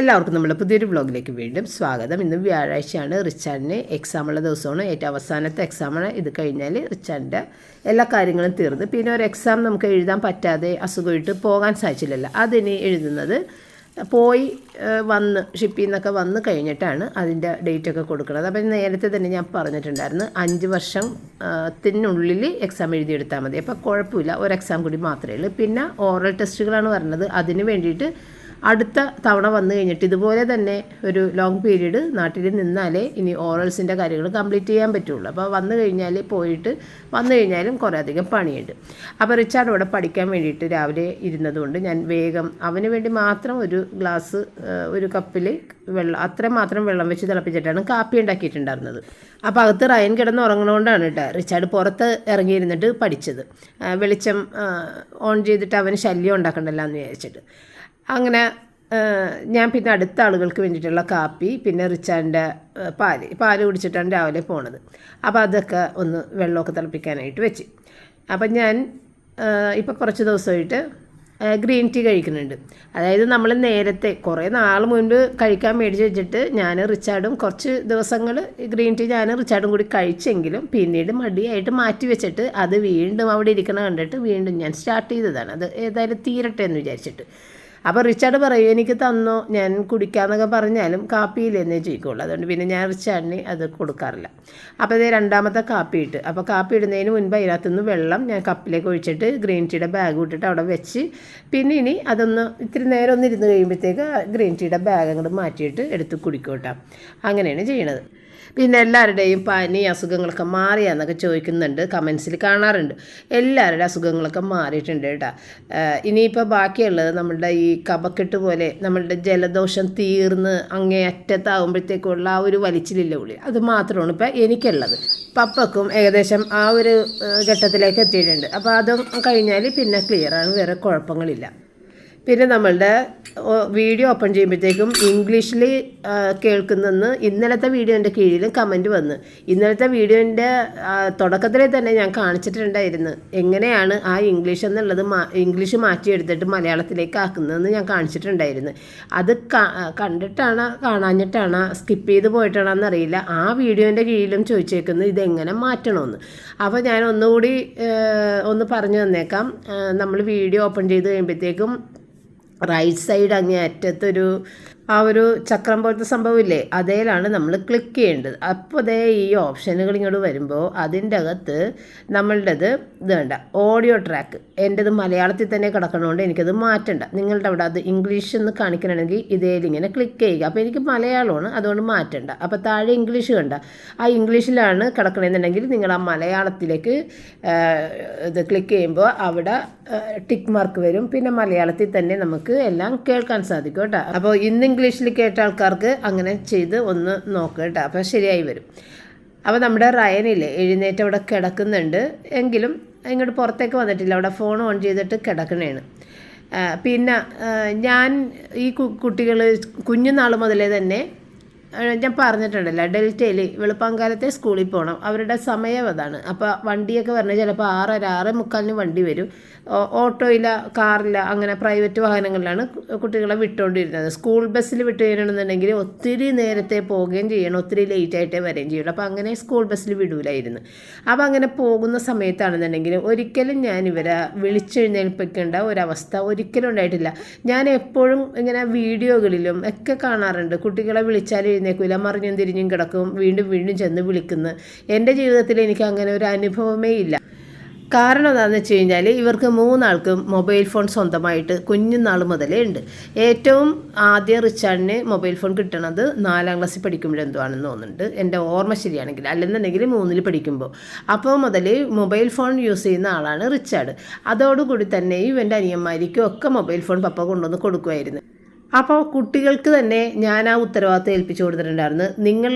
എല്ലാവർക്കും നമ്മുടെ പുതിയൊരു വ്ളോഗിലേക്ക് വീണ്ടും സ്വാഗതം. ഇന്ന് വ്യാഴാഴ്ചയാണ്. റിച്ചാർഡിന് എക്സാമുള്ള ദിവസമാണ്. ഏറ്റവും അവസാനത്തെ എക്സാമാണ് ഇത് കഴിഞ്ഞാൽ റിച്ചാർഡിന്റെ എല്ലാ കാര്യങ്ങളും തീർന്ന്. പിന്നെ ഒരു എക്സാം നമുക്ക് എഴുതാൻ പറ്റാതെ അസുഖമായിട്ട് പോകാൻ സാധിച്ചില്ലല്ലോ. അതിനി എഴുതുന്നത് പോയി വന്ന് ഷിപ്പിൽ നിന്നൊക്കെ വന്ന് കഴിഞ്ഞിട്ടാണ് അതിന്റെ ഡേറ്റൊക്കെ കൊടുക്കുന്നത്. അപ്പം നേരത്തെ തന്നെ ഞാൻ പറഞ്ഞിട്ടുണ്ടായിരുന്നു അഞ്ച് വർഷം ത്തിനുള്ളിൽ എക്സാം എഴുതിയെടുത്താൽ മതി. അപ്പോൾ കുഴപ്പമില്ല. ഒരു എക്സാം കൂടി മാത്രമേ ഉള്ളൂ. പിന്നെ ഓറൽ ടെസ്റ്റുകളാണ് പറഞ്ഞത് അതിന് വേണ്ടിയിട്ട് അടുത്ത തവണ വന്നു കഴിഞ്ഞിട്ട് ഇതുപോലെ തന്നെ ഒരു ലോങ് പീരീഡ് നാട്ടിൽ നിന്നാലേ ഇനി ഓറൽസിന്റെ കാര്യങ്ങൾ കംപ്ലീറ്റ് ചെയ്യാൻ പറ്റുള്ളൂ. അപ്പോൾ വന്നു കഴിഞ്ഞാൽ പോയിട്ട് വന്നു കഴിഞ്ഞാലും കുറേ അധികം പണിയുണ്ട്. അപ്പോൾ റിച്ചാർഡ് അവിടെ പഠിക്കാൻ വേണ്ടിയിട്ട് രാവിലെ ഇരുന്നതുകൊണ്ട് ഞാൻ വേഗം അവന് വേണ്ടി മാത്രം ഒരു ഗ്ലാസ് ഒരു കപ്പിൽ വെള്ളം അത്ര മാത്രം വെള്ളം വെച്ച് തിളപ്പിച്ചിട്ടാണ് കാപ്പി ഉണ്ടാക്കിയിട്ടുണ്ടായിരുന്നത്. അപ്പോൾ അകത്ത് റയൻ കിടന്ന് ഉറങ്ങണോണ്ടാണ് കേട്ടോ റിച്ചാർഡ് പുറത്ത് ഇറങ്ങിയിരുന്നിട്ട് പഠിച്ചത്. വെളിച്ചം ഓൺ ചെയ്തിട്ട് അവന് ശല്യം ഉണ്ടാക്കണ്ടല്ലോ എന്ന് വിചാരിച്ചിട്ട്. അങ്ങനെ ഞാൻ പിന്നെ അടുത്ത ആളുകൾക്ക് വേണ്ടിയിട്ടുള്ള കാപ്പി പിന്നെ റിച്ചാന്റെ പാൽ. പാൽ കുടിച്ചിട്ടാണ് രാവിലെ പോണത്. അപ്പോൾ അതൊക്കെ ഒന്ന് വെള്ളമൊക്കെ തിളപ്പിക്കാനായിട്ട് വെച്ച്. അപ്പം ഞാൻ ഇപ്പോൾ കുറച്ച് ദിവസമായിട്ട് ഗ്രീൻ ടീ കഴിക്കുന്നുണ്ട്. അതായത് നമ്മൾ നേരത്തെ കുറേ നാൾ മുൻപ് കഴിക്കാൻ മേടിച്ച് വെച്ചിട്ട് ഞാൻ റിച്ചാർഡും കുറച്ച് ദിവസങ്ങൾ ഗ്രീൻ ടീ ഞാൻ റിച്ചാർഡും കൂടി കഴിച്ചെങ്കിലും പിന്നീട് മടിയായിട്ട് മാറ്റി വെച്ചിട്ട് അത് വീണ്ടും അവിടെ ഇരിക്കണ കണ്ടിട്ട് വീണ്ടും ഞാൻ സ്റ്റാർട്ട് ചെയ്തതാണ്. അത് ഏതായാലും തീരട്ടെ എന്ന് വിചാരിച്ചിട്ട്. അപ്പോൾ റിച്ചാർഡ് പറയും എനിക്ക് തന്നോ ഞാൻ കുടിക്കാമെന്നൊക്കെ പറഞ്ഞാലും കാപ്പിയില്ലെന്നേ ചോദിക്കുള്ളൂ. അതുകൊണ്ട് പിന്നെ ഞാൻ റിച്ചാർഡിന് അത് കൊടുക്കാറില്ല. അപ്പോൾ ഇത് രണ്ടാമത്തെ കാപ്പി ഇട്ട്. അപ്പോൾ കാപ്പി ഇടുന്നതിന് മുൻപ് അതിനകത്തുനിന്ന് വെള്ളം ഞാൻ കപ്പിലേക്ക് ഒഴിച്ചിട്ട് ഗ്രീൻ ടീയുടെ ബാഗ് ഇട്ടിട്ട് അവിടെ വെച്ച് പിന്നെ ഇനി അതൊന്ന് ഇത്തിരി നേരം ഒന്ന് ഇരുന്ന് കഴിയുമ്പോഴത്തേക്ക് ഗ്രീൻ ടീയുടെ ബാഗ് അങ്ങോട്ട് മാറ്റിയിട്ട് എടുത്ത് കുടിക്കോട്ടാം അങ്ങനെയാണ് ചെയ്യണത്. പിന്നെ എല്ലാവരുടെയും പനി അസുഖങ്ങളൊക്കെ മാറിയാന്നൊക്കെ ചോദിക്കുന്നുണ്ട് കമൻസിൽ കാണാറുണ്ട്. എല്ലാവരുടെ അസുഖങ്ങളൊക്കെ മാറിയിട്ടുണ്ട് കേട്ടോ. ഇനിയിപ്പോൾ ബാക്കിയുള്ളത് നമ്മളുടെ ഈ കപക്കെട്ട് പോലെ നമ്മളുടെ ജലദോഷം തീർന്ന് അങ്ങേ അറ്റത്താകുമ്പോഴത്തേക്കുള്ള ആ ഒരു വലിച്ചിലില്ല ഉള്ളി അത് മാത്രമാണ് ഇപ്പോൾ എനിക്കുള്ളത്. പപ്പക്കും ഏകദേശം ആ ഒരു ഘട്ടത്തിലേക്ക് എത്തിയിട്ടുണ്ട്. അപ്പോൾ അതും കഴിഞ്ഞാൽ പിന്നെ ക്ലിയറാണ് വേറെ കുഴപ്പങ്ങളില്ല. പിന്നെ നമ്മളുടെ വീഡിയോ ഓപ്പൺ ചെയ്യുമ്പോഴത്തേക്കും ഇംഗ്ലീഷിൽ കേൾക്കുന്നെന്ന് ഇന്നലത്തെ വീഡിയോന്റെ കീഴിലും കമന്റ് വന്ന്. ഇന്നലത്തെ വീഡിയോന്റെ തുടക്കത്തിൽ തന്നെ ഞാൻ കാണിച്ചിട്ടുണ്ടായിരുന്നു. എങ്ങനെയാണ് ആ ഇംഗ്ലീഷ് എന്നുള്ളത് ഇംഗ്ലീഷ് മാറ്റിയെടുത്തിട്ട് മലയാളത്തിലേക്ക് ആക്കുന്നതെന്ന് ഞാൻ കാണിച്ചിട്ടുണ്ടായിരുന്നു. അത് കണ്ടിട്ടാണ് കാണാഞ്ഞിട്ടാണ് സ്കിപ്പ് ചെയ്ത് പോയിട്ടാണെന്ന് അറിയില്ല. ആ വീഡിയോന്റെ കീഴിലും ചോദിച്ചേക്കുന്നത് ഇതെങ്ങനെ മാറ്റണമെന്ന് അപ്പോൾ ഞാൻ ഒന്നുകൂടി ഒന്ന് പറഞ്ഞു തന്നേക്കാം. നമ്മൾ വീഡിയോ ഓപ്പൺ ചെയ്ത് കഴിയുമ്പോഴത്തേക്കും റൈറ്റ് സൈഡ് അങ്ങേ അറ്റത്തൊരു ആ ഒരു ചക്രം പോലത്തെ സംഭവമില്ലേ? അതേലാണ് നമ്മൾ ക്ലിക്ക് ചെയ്യേണ്ടത്. അപ്പോൾ അതേ ഈ ഓപ്ഷനുകൾ ഇങ്ങോട്ട് വരുമ്പോൾ അതിന്റെ അകത്ത് നമ്മളുടേത് ഇത് വേണ്ട ഓഡിയോ ട്രാക്ക് എന്റെത് മലയാളത്തിൽ തന്നെ കിടക്കണതുകൊണ്ട് എനിക്കത് മാറ്റണ്ട. നിങ്ങളുടെ അവിടെ അത് ഇംഗ്ലീഷ് എന്ന് കാണിക്കണമെങ്കിൽ ഇതേലിങ്ങനെ ക്ലിക്ക് ചെയ്യുക. അപ്പോൾ എനിക്ക് മലയാളമാണ് അതുകൊണ്ട് മാറ്റണ്ട. അപ്പോൾ താഴെ ഇംഗ്ലീഷ് കണ്ട ആ ഇംഗ്ലീഷിലാണ് കിടക്കണമെന്നുണ്ടെങ്കിൽ നിങ്ങൾ ആ മലയാളത്തിലേക്ക് ഇത് ക്ലിക്ക് ചെയ്യുമ്പോൾ അവിടെ ടിക്ക് മാർക്ക് വരും. പിന്നെ മലയാളത്തിൽ തന്നെ നമുക്ക് എല്ലാം കേൾക്കാൻ സാധിക്കും കേട്ടോ. അപ്പോൾ ഇന്ന് ഇംഗ്ലീഷിൽ കേട്ട ആൾക്കാർക്ക് അങ്ങനെ ചെയ്ത് ഒന്ന് നോക്കുക കേട്ടോ. അപ്പോൾ ശരിയായി വരും. അപ്പോൾ നമ്മുടെ റയനില്ലേ എഴുന്നേറ്റ് അവിടെ കിടക്കുന്നുണ്ട്. എങ്കിലും ഇങ്ങോട്ട് പുറത്തേക്ക് വന്നിട്ടില്ല. അവിടെ ഫോൺ ഓൺ ചെയ്തിട്ട് കിടക്കണേണ്. പിന്നെ ഞാൻ ഈ കുട്ടികൾ കുഞ്ഞുനാൾ മുതലേ തന്നെ ഞാൻ പറഞ്ഞിട്ടുണ്ടല്ലോ ഡെൽറ്റയിൽ വെളുപ്പാങ്കാലത്തെ സ്കൂളിൽ പോകണം അവരുടെ സമയം അതാണ്. അപ്പോൾ വണ്ടിയൊക്കെ പറഞ്ഞാൽ ചിലപ്പോൾ ആറര ആറ് മുക്കാലിന് വണ്ടി വരും. ഓട്ടോയില്ല ഓട്ടോയില കാറില അങ്ങനെ പ്രൈവറ്റ് വാഹനങ്ങളിലാണ് കുട്ടികളെ വിട്ടുകൊണ്ടിരുന്നത് സ്കൂൾ ബസ്സിൽ വിട്ട് കഴിയണമെന്നുണ്ടെങ്കിൽ ഒത്തിരി നേരത്തെ പോവുകയും ചെയ്യണം. ഒത്തിരി ലേറ്റ് ആയിട്ടേ വരികയും ചെയ്യുള്ളൂ. അപ്പോൾ അങ്ങനെ സ്കൂൾ ബസ്സിൽ വിടൂലായിരുന്നു. അപ്പോൾ അങ്ങനെ പോകുന്ന സമയത്താണെന്നുണ്ടെങ്കിൽ ഒരിക്കലും ഞാൻ ഇവരെ വിളിച്ചെഴുന്നേൽപ്പിക്കേണ്ട ഒരവസ്ഥ ഒരിക്കലും ഉണ്ടായിട്ടില്ല. ഞാൻ എപ്പോഴും ഇങ്ങനെ വീഡിയോകളിലും ഒക്കെ കാണാറുണ്ട്. കുട്ടികളെ വിളിച്ചാൽ എഴുന്നേക്കില്ല മറിഞ്ഞും തിരിഞ്ഞും കിടക്കും. വീണ്ടും വീണ്ടും ചെന്ന് വിളിക്കുന്നു. എന്റെ ജീവിതത്തിൽ എനിക്ക് അങ്ങനെ ഒരു അനുഭവമേ ഇല്ല. കാരണം എന്താണെന്ന് വെച്ച് കഴിഞ്ഞാൽ ഇവർക്ക് മൂന്നാൾക്കും മൊബൈൽ ഫോൺ സ്വന്തമായിട്ട് കുഞ്ഞുനാൾ മുതലേ ഉണ്ട്. ഏറ്റവും ആദ്യം റിച്ചാർഡിന് മൊബൈൽ ഫോൺ കിട്ടണത് നാലാം ക്ലാസ്സിൽ പഠിക്കുമ്പോഴെന്തോ ആണെന്ന് തോന്നുന്നുണ്ട്. എന്റെ ഓർമ്മ ശരിയാണെങ്കിൽ അല്ലെന്നുണ്ടെങ്കിൽ മൂന്നിൽ പഠിക്കുമ്പോൾ. അപ്പോൾ മുതൽ മൊബൈൽ ഫോൺ യൂസ് ചെയ്യുന്ന ആളാണ് റിച്ചാർഡ്. അതോടുകൂടി തന്നെ ഇവന്റെ അനിയന്മാരിക്കും ഒക്കെ മൊബൈൽ ഫോൺ പപ്പ കൊണ്ടുവന്ന് കൊടുക്കുമായിരുന്നു. അപ്പോൾ കുട്ടികൾക്ക് തന്നെ ഞാൻ ആ ഉത്തരവാദിത്തം ഏൽപ്പിച്ചു കൊടുത്തിട്ടുണ്ടായിരുന്നു. നിങ്ങൾ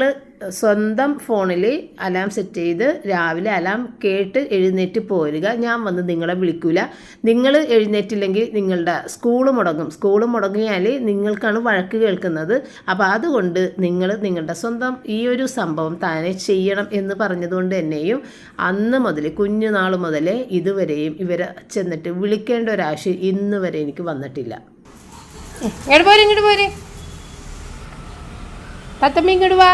സ്വന്തം ഫോണിൽ അലാം സെറ്റ് ചെയ്ത് രാവിലെ അലാം കേട്ട് എഴുന്നേറ്റ് പോരുക. ഞാൻ വന്ന് നിങ്ങളെ വിളിക്കൂല. നിങ്ങൾ എഴുന്നേറ്റില്ലെങ്കിൽ നിങ്ങളുടെ സ്കൂൾ മുടങ്ങും. സ്കൂൾ മുടങ്ങിയാൽ നിങ്ങൾക്കാണ് വഴക്ക് കേൾക്കുന്നത്. അപ്പോൾ അതുകൊണ്ട് നിങ്ങൾ നിങ്ങളുടെ സ്വന്തം ഈ ഒരു സംഭവം താനെ ചെയ്യണം എന്ന് പറഞ്ഞതുകൊണ്ട് തന്നെയും അന്ന് മുതൽ കുഞ്ഞുനാൾ മുതലേ ഇതുവരെയും ഇവരെ ചെന്നിട്ട് വിളിക്കേണ്ട ഒരാവശ്യം ഇന്ന് വരെ എനിക്ക് വന്നിട്ടില്ല. ഇങ്ങോട്ട് പോരെ ഇങ്ങോട്ട് പോരെ. തത്തമ്മ ഇങ്ങോട്ട് വാ.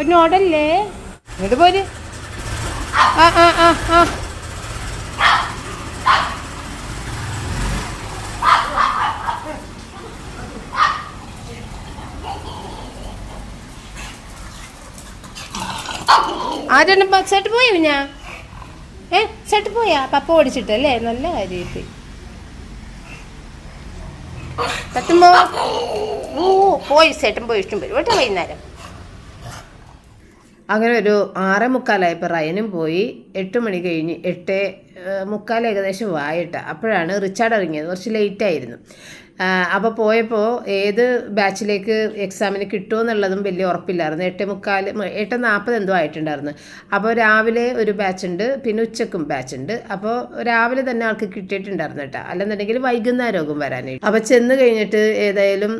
ഒന്നോടല്ലേ ഇങ്ങോട്ട് പോര്. ആ ആ ആ ആ. ആരാണ് സെട്ട് പോയോ ഞാൻ? ഏ സെട്ട് പോയാ? പപ്പ ഓടിച്ചിട്ടല്ലേ? നല്ല കാര്യമായി തത്തുമ്പോ ഓ പോയി ചേട്ടൻ പോയി ഇഷ്ടം വരും കേട്ടോ വൈകുന്നേരം. അങ്ങനെ ഒരു ആറേ മുക്കാലായപ്പോൾ റയനും പോയി. എട്ട് മണി കഴിഞ്ഞ് എട്ട് മുക്കാൽ ഏകദേശം വായിട്ട. അപ്പോഴാണ് റിച്ചാർഡ് ഇറങ്ങിയത്. കുറച്ച് ലേറ്റ് ആയിരുന്നു. അപ്പോൾ പോയപ്പോൾ ഏത് ബാച്ചിലേക്ക് എക്സാമിന് കിട്ടുമെന്നുള്ളതും വലിയ ഉറപ്പില്ലായിരുന്നു. എട്ട് മുക്കാൽ എട്ട് നാൽപ്പത് എന്തോ ആയിട്ടുണ്ടായിരുന്നു. അപ്പോൾ രാവിലെ ഒരു ബാച്ച് ഉണ്ട് പിന്നെ ഉച്ചക്കും ബാച്ച് ഉണ്ട്. അപ്പോൾ രാവിലെ തന്നെ ആൾക്ക് കിട്ടിയിട്ടുണ്ടായിരുന്നു കേട്ടോ. അല്ലെന്നുണ്ടെങ്കിൽ വൈകുന്നേരമാകും വരാനായിട്ട്. അപ്പോൾ ചെന്ന് കഴിഞ്ഞിട്ട് ഏതായാലും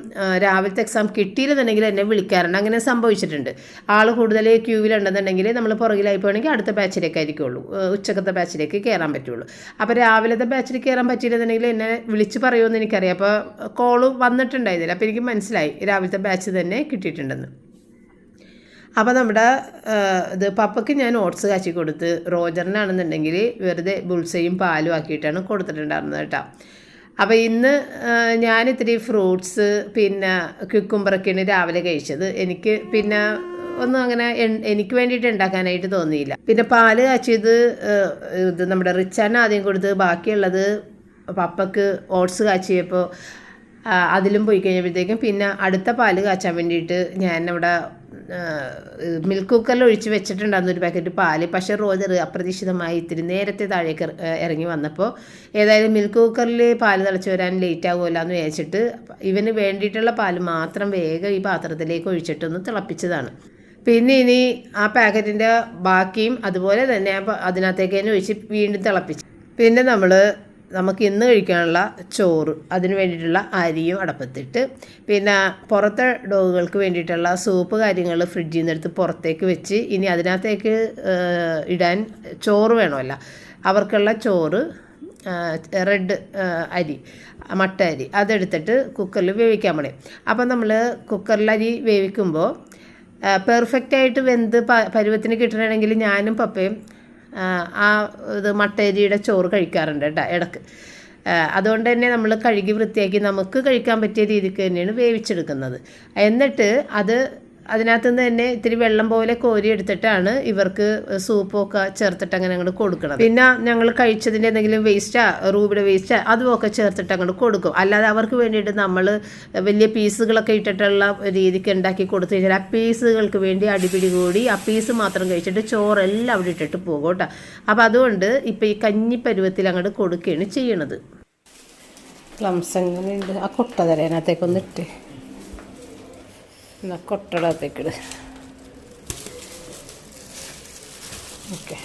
രാവിലത്തെ എക്സാം കിട്ടിയില്ലെന്നുണ്ടെങ്കിൽ എന്നെ വിളിക്കാറുണ്ട്. അങ്ങനെ സംഭവിച്ചിട്ടുണ്ട്. ആൾ കൂടുതൽ ക്യൂവിലുണ്ടെന്നുണ്ടെങ്കിൽ നമ്മൾ പുറകിലായി പോകണമെങ്കിൽ അടുത്ത ബാച്ചിലേക്ക് ആയിരിക്കുള്ളൂ. ഉച്ചക്കത്തെ ബാച്ചിലേക്ക് കയറാൻ പറ്റുള്ളൂ. അപ്പോൾ രാവിലത്തെ ബാച്ചിൽ കയറാൻ പറ്റിയില്ലെന്നുണ്ടെങ്കിൽ എന്നെ വിളിച്ച് പറയുമെന്ന് എനിക്കറിയാം. അപ്പോൾ കോൾ വന്നിട്ടുണ്ടായിരുന്നില്ല. അപ്പോൾ എനിക്ക് മനസ്സിലായി. രാവിലത്തെ ബാച്ച് തന്നെ കിട്ടിയിട്ടുണ്ടെന്ന്. അപ്പോൾ നമ്മുടെ ഇത് പപ്പയ്ക്ക് ഞാൻ ഓട്സ് കാച്ചി കൊടുത്ത് റോജറിനാണെന്നുണ്ടെങ്കിൽ വെറുതെ ബുൾസയും പാലും ആക്കിയിട്ടാണ് കൊടുത്തിട്ടുണ്ടായിരുന്നത് കേട്ടോ. അപ്പോൾ ഇന്ന് ഞാൻ ഇത്തിരി ഫ്രൂട്ട്സ് പിന്നെ ക്യുക്കുംബറൊക്കെയാണ് രാവിലെ കഴിച്ചത്. എനിക്ക് പിന്നെ ഒന്നും അങ്ങനെ എനിക്ക് വേണ്ടിയിട്ട് ഉണ്ടാക്കാനായിട്ട് തോന്നിയില്ല. പിന്നെ പാൽ കാച്ചിയത് ഇത് നമ്മുടെ റിച്ചാണ് ആദ്യം കൊടുത്ത് ബാക്കിയുള്ളത് പപ്പക്ക് ഓട്സ് കാച്ചിയപ്പോൾ അതിലും പോയി കഴിഞ്ഞപ്പോഴത്തേക്കും പിന്നെ അടുത്ത പാൽ കാച്ചാൻ വേണ്ടിയിട്ട് ഞാൻ അവിടെ മിൽക്ക് കുക്കറിൽ ഒഴിച്ച് വെച്ചിട്ടുണ്ടായിരുന്നു ഒരു പാക്കറ്റ് പാൽ. പക്ഷേ റോജർ അപ്രതീക്ഷിതമായി ഇത്തിരി നേരത്തെ താഴേക്ക് ഇറങ്ങി വന്നപ്പോൾ ഏതായാലും മിൽക്ക് കുക്കറിൽ പാൽ തിളച്ച് വരാൻ ലേറ്റ് ആകുമല്ലോ എന്ന് വിചാരിച്ചിട്ട് ഇവന് വേണ്ടിയിട്ടുള്ള പാൽ മാത്രം വേഗം ഈ പാത്രത്തിലേക്ക് ഒഴിച്ചിട്ടൊന്ന് തിളപ്പിച്ചതാണ്. പിന്നെ ഇനി ആ പാക്കറ്റിന്റെ ബാക്കിയും അതുപോലെ തന്നെ അതിനകത്തേക്ക് തന്നെ ഒഴിച്ച് വീണ്ടും തിളപ്പിച്ചു. പിന്നെ നമ്മൾ നമുക്ക് ഇന്ന് കഴിക്കാനുള്ള ചോറ് അതിന് വേണ്ടിയിട്ടുള്ള അരിയും അടപ്പത്തിട്ട് പിന്നെ പുറത്തെ ഡോഗുകൾക്ക് വേണ്ടിയിട്ടുള്ള സൂപ്പ് കാര്യങ്ങൾ ഫ്രിഡ്ജിൽ നിന്ന് എടുത്ത് പുറത്തേക്ക് വെച്ച് ഇനി അതിനകത്തേക്ക് ഇടാൻ ചോറ് വേണമല്ല. അവർക്കുള്ള ചോറ് റെഡ് അരി മട്ട അരി അതെടുത്തിട്ട് കുക്കറിൽ വേവിക്കാൻ പണി അപ്പം നമ്മൾ കുക്കറിൽ അരി വേവിക്കുമ്പോൾ പെർഫെക്റ്റായിട്ട് വെന്ത് പരുവത്തിന് കിട്ടണമെങ്കിൽ ഞാനും പപ്പയും ആ, ഇത് മട്ടേരിയുടെ ചോറ് കഴിക്കാറുണ്ട് കേട്ടോ ഇടയ്ക്ക്. അതുകൊണ്ട് തന്നെ നമ്മൾ കഴുകി വൃത്തിയാക്കി നമുക്ക് കഴിക്കാൻ പറ്റിയ രീതിക്ക് തന്നെയാണ് വേവിച്ചെടുക്കുന്നത്. എന്നിട്ട് അത് അതിനകത്ത് നിന്ന് തന്നെ ഇത്തിരി വെള്ളം പോലെ കോരി എടുത്തിട്ടാണ് ഇവർക്ക് സൂപ്പൊക്കെ ചേർത്തിട്ട് അങ്ങനെ അങ്ങോട്ട് കൊടുക്കണം പിന്നെ ഞങ്ങൾ കഴിച്ചതിന്റെ എന്തെങ്കിലും വേസ്റ്റാ റൂബിയുടെ വേസ്റ്റാ അതുമൊക്കെ ചേർത്തിട്ട് അങ്ങോട്ട് കൊടുക്കും. അല്ലാതെ അവർക്ക് വേണ്ടിയിട്ട് നമ്മൾ വലിയ പീസുകളൊക്കെ ഇട്ടിട്ടുള്ള രീതിക്ക് ഉണ്ടാക്കി കൊടുത്തു കഴിഞ്ഞാൽ ആ പീസുകൾക്ക് വേണ്ടി അടിപിടി കൂടി ആ പീസ് മാത്രം കഴിച്ചിട്ട് ചോറെല്ലാം അവിടെ ഇട്ടിട്ട് പോകും കേട്ടോ. അപ്പോൾ അതുകൊണ്ട് ഇപ്പോൾ ഈ കഞ്ഞി പരുവത്തിൽ അങ്ങോട്ട് കൊടുക്കുകയാണ് ചെയ്യണത്. പ്ലംസ് എങ്ങനെയുണ്ട് ആ കൊട്ട തരേനകത്തേക്കൊന്ന് ഇട്ട് എന്നാ കൊട്ടടത്തേക്ക് ഇട് ഓക്കെ.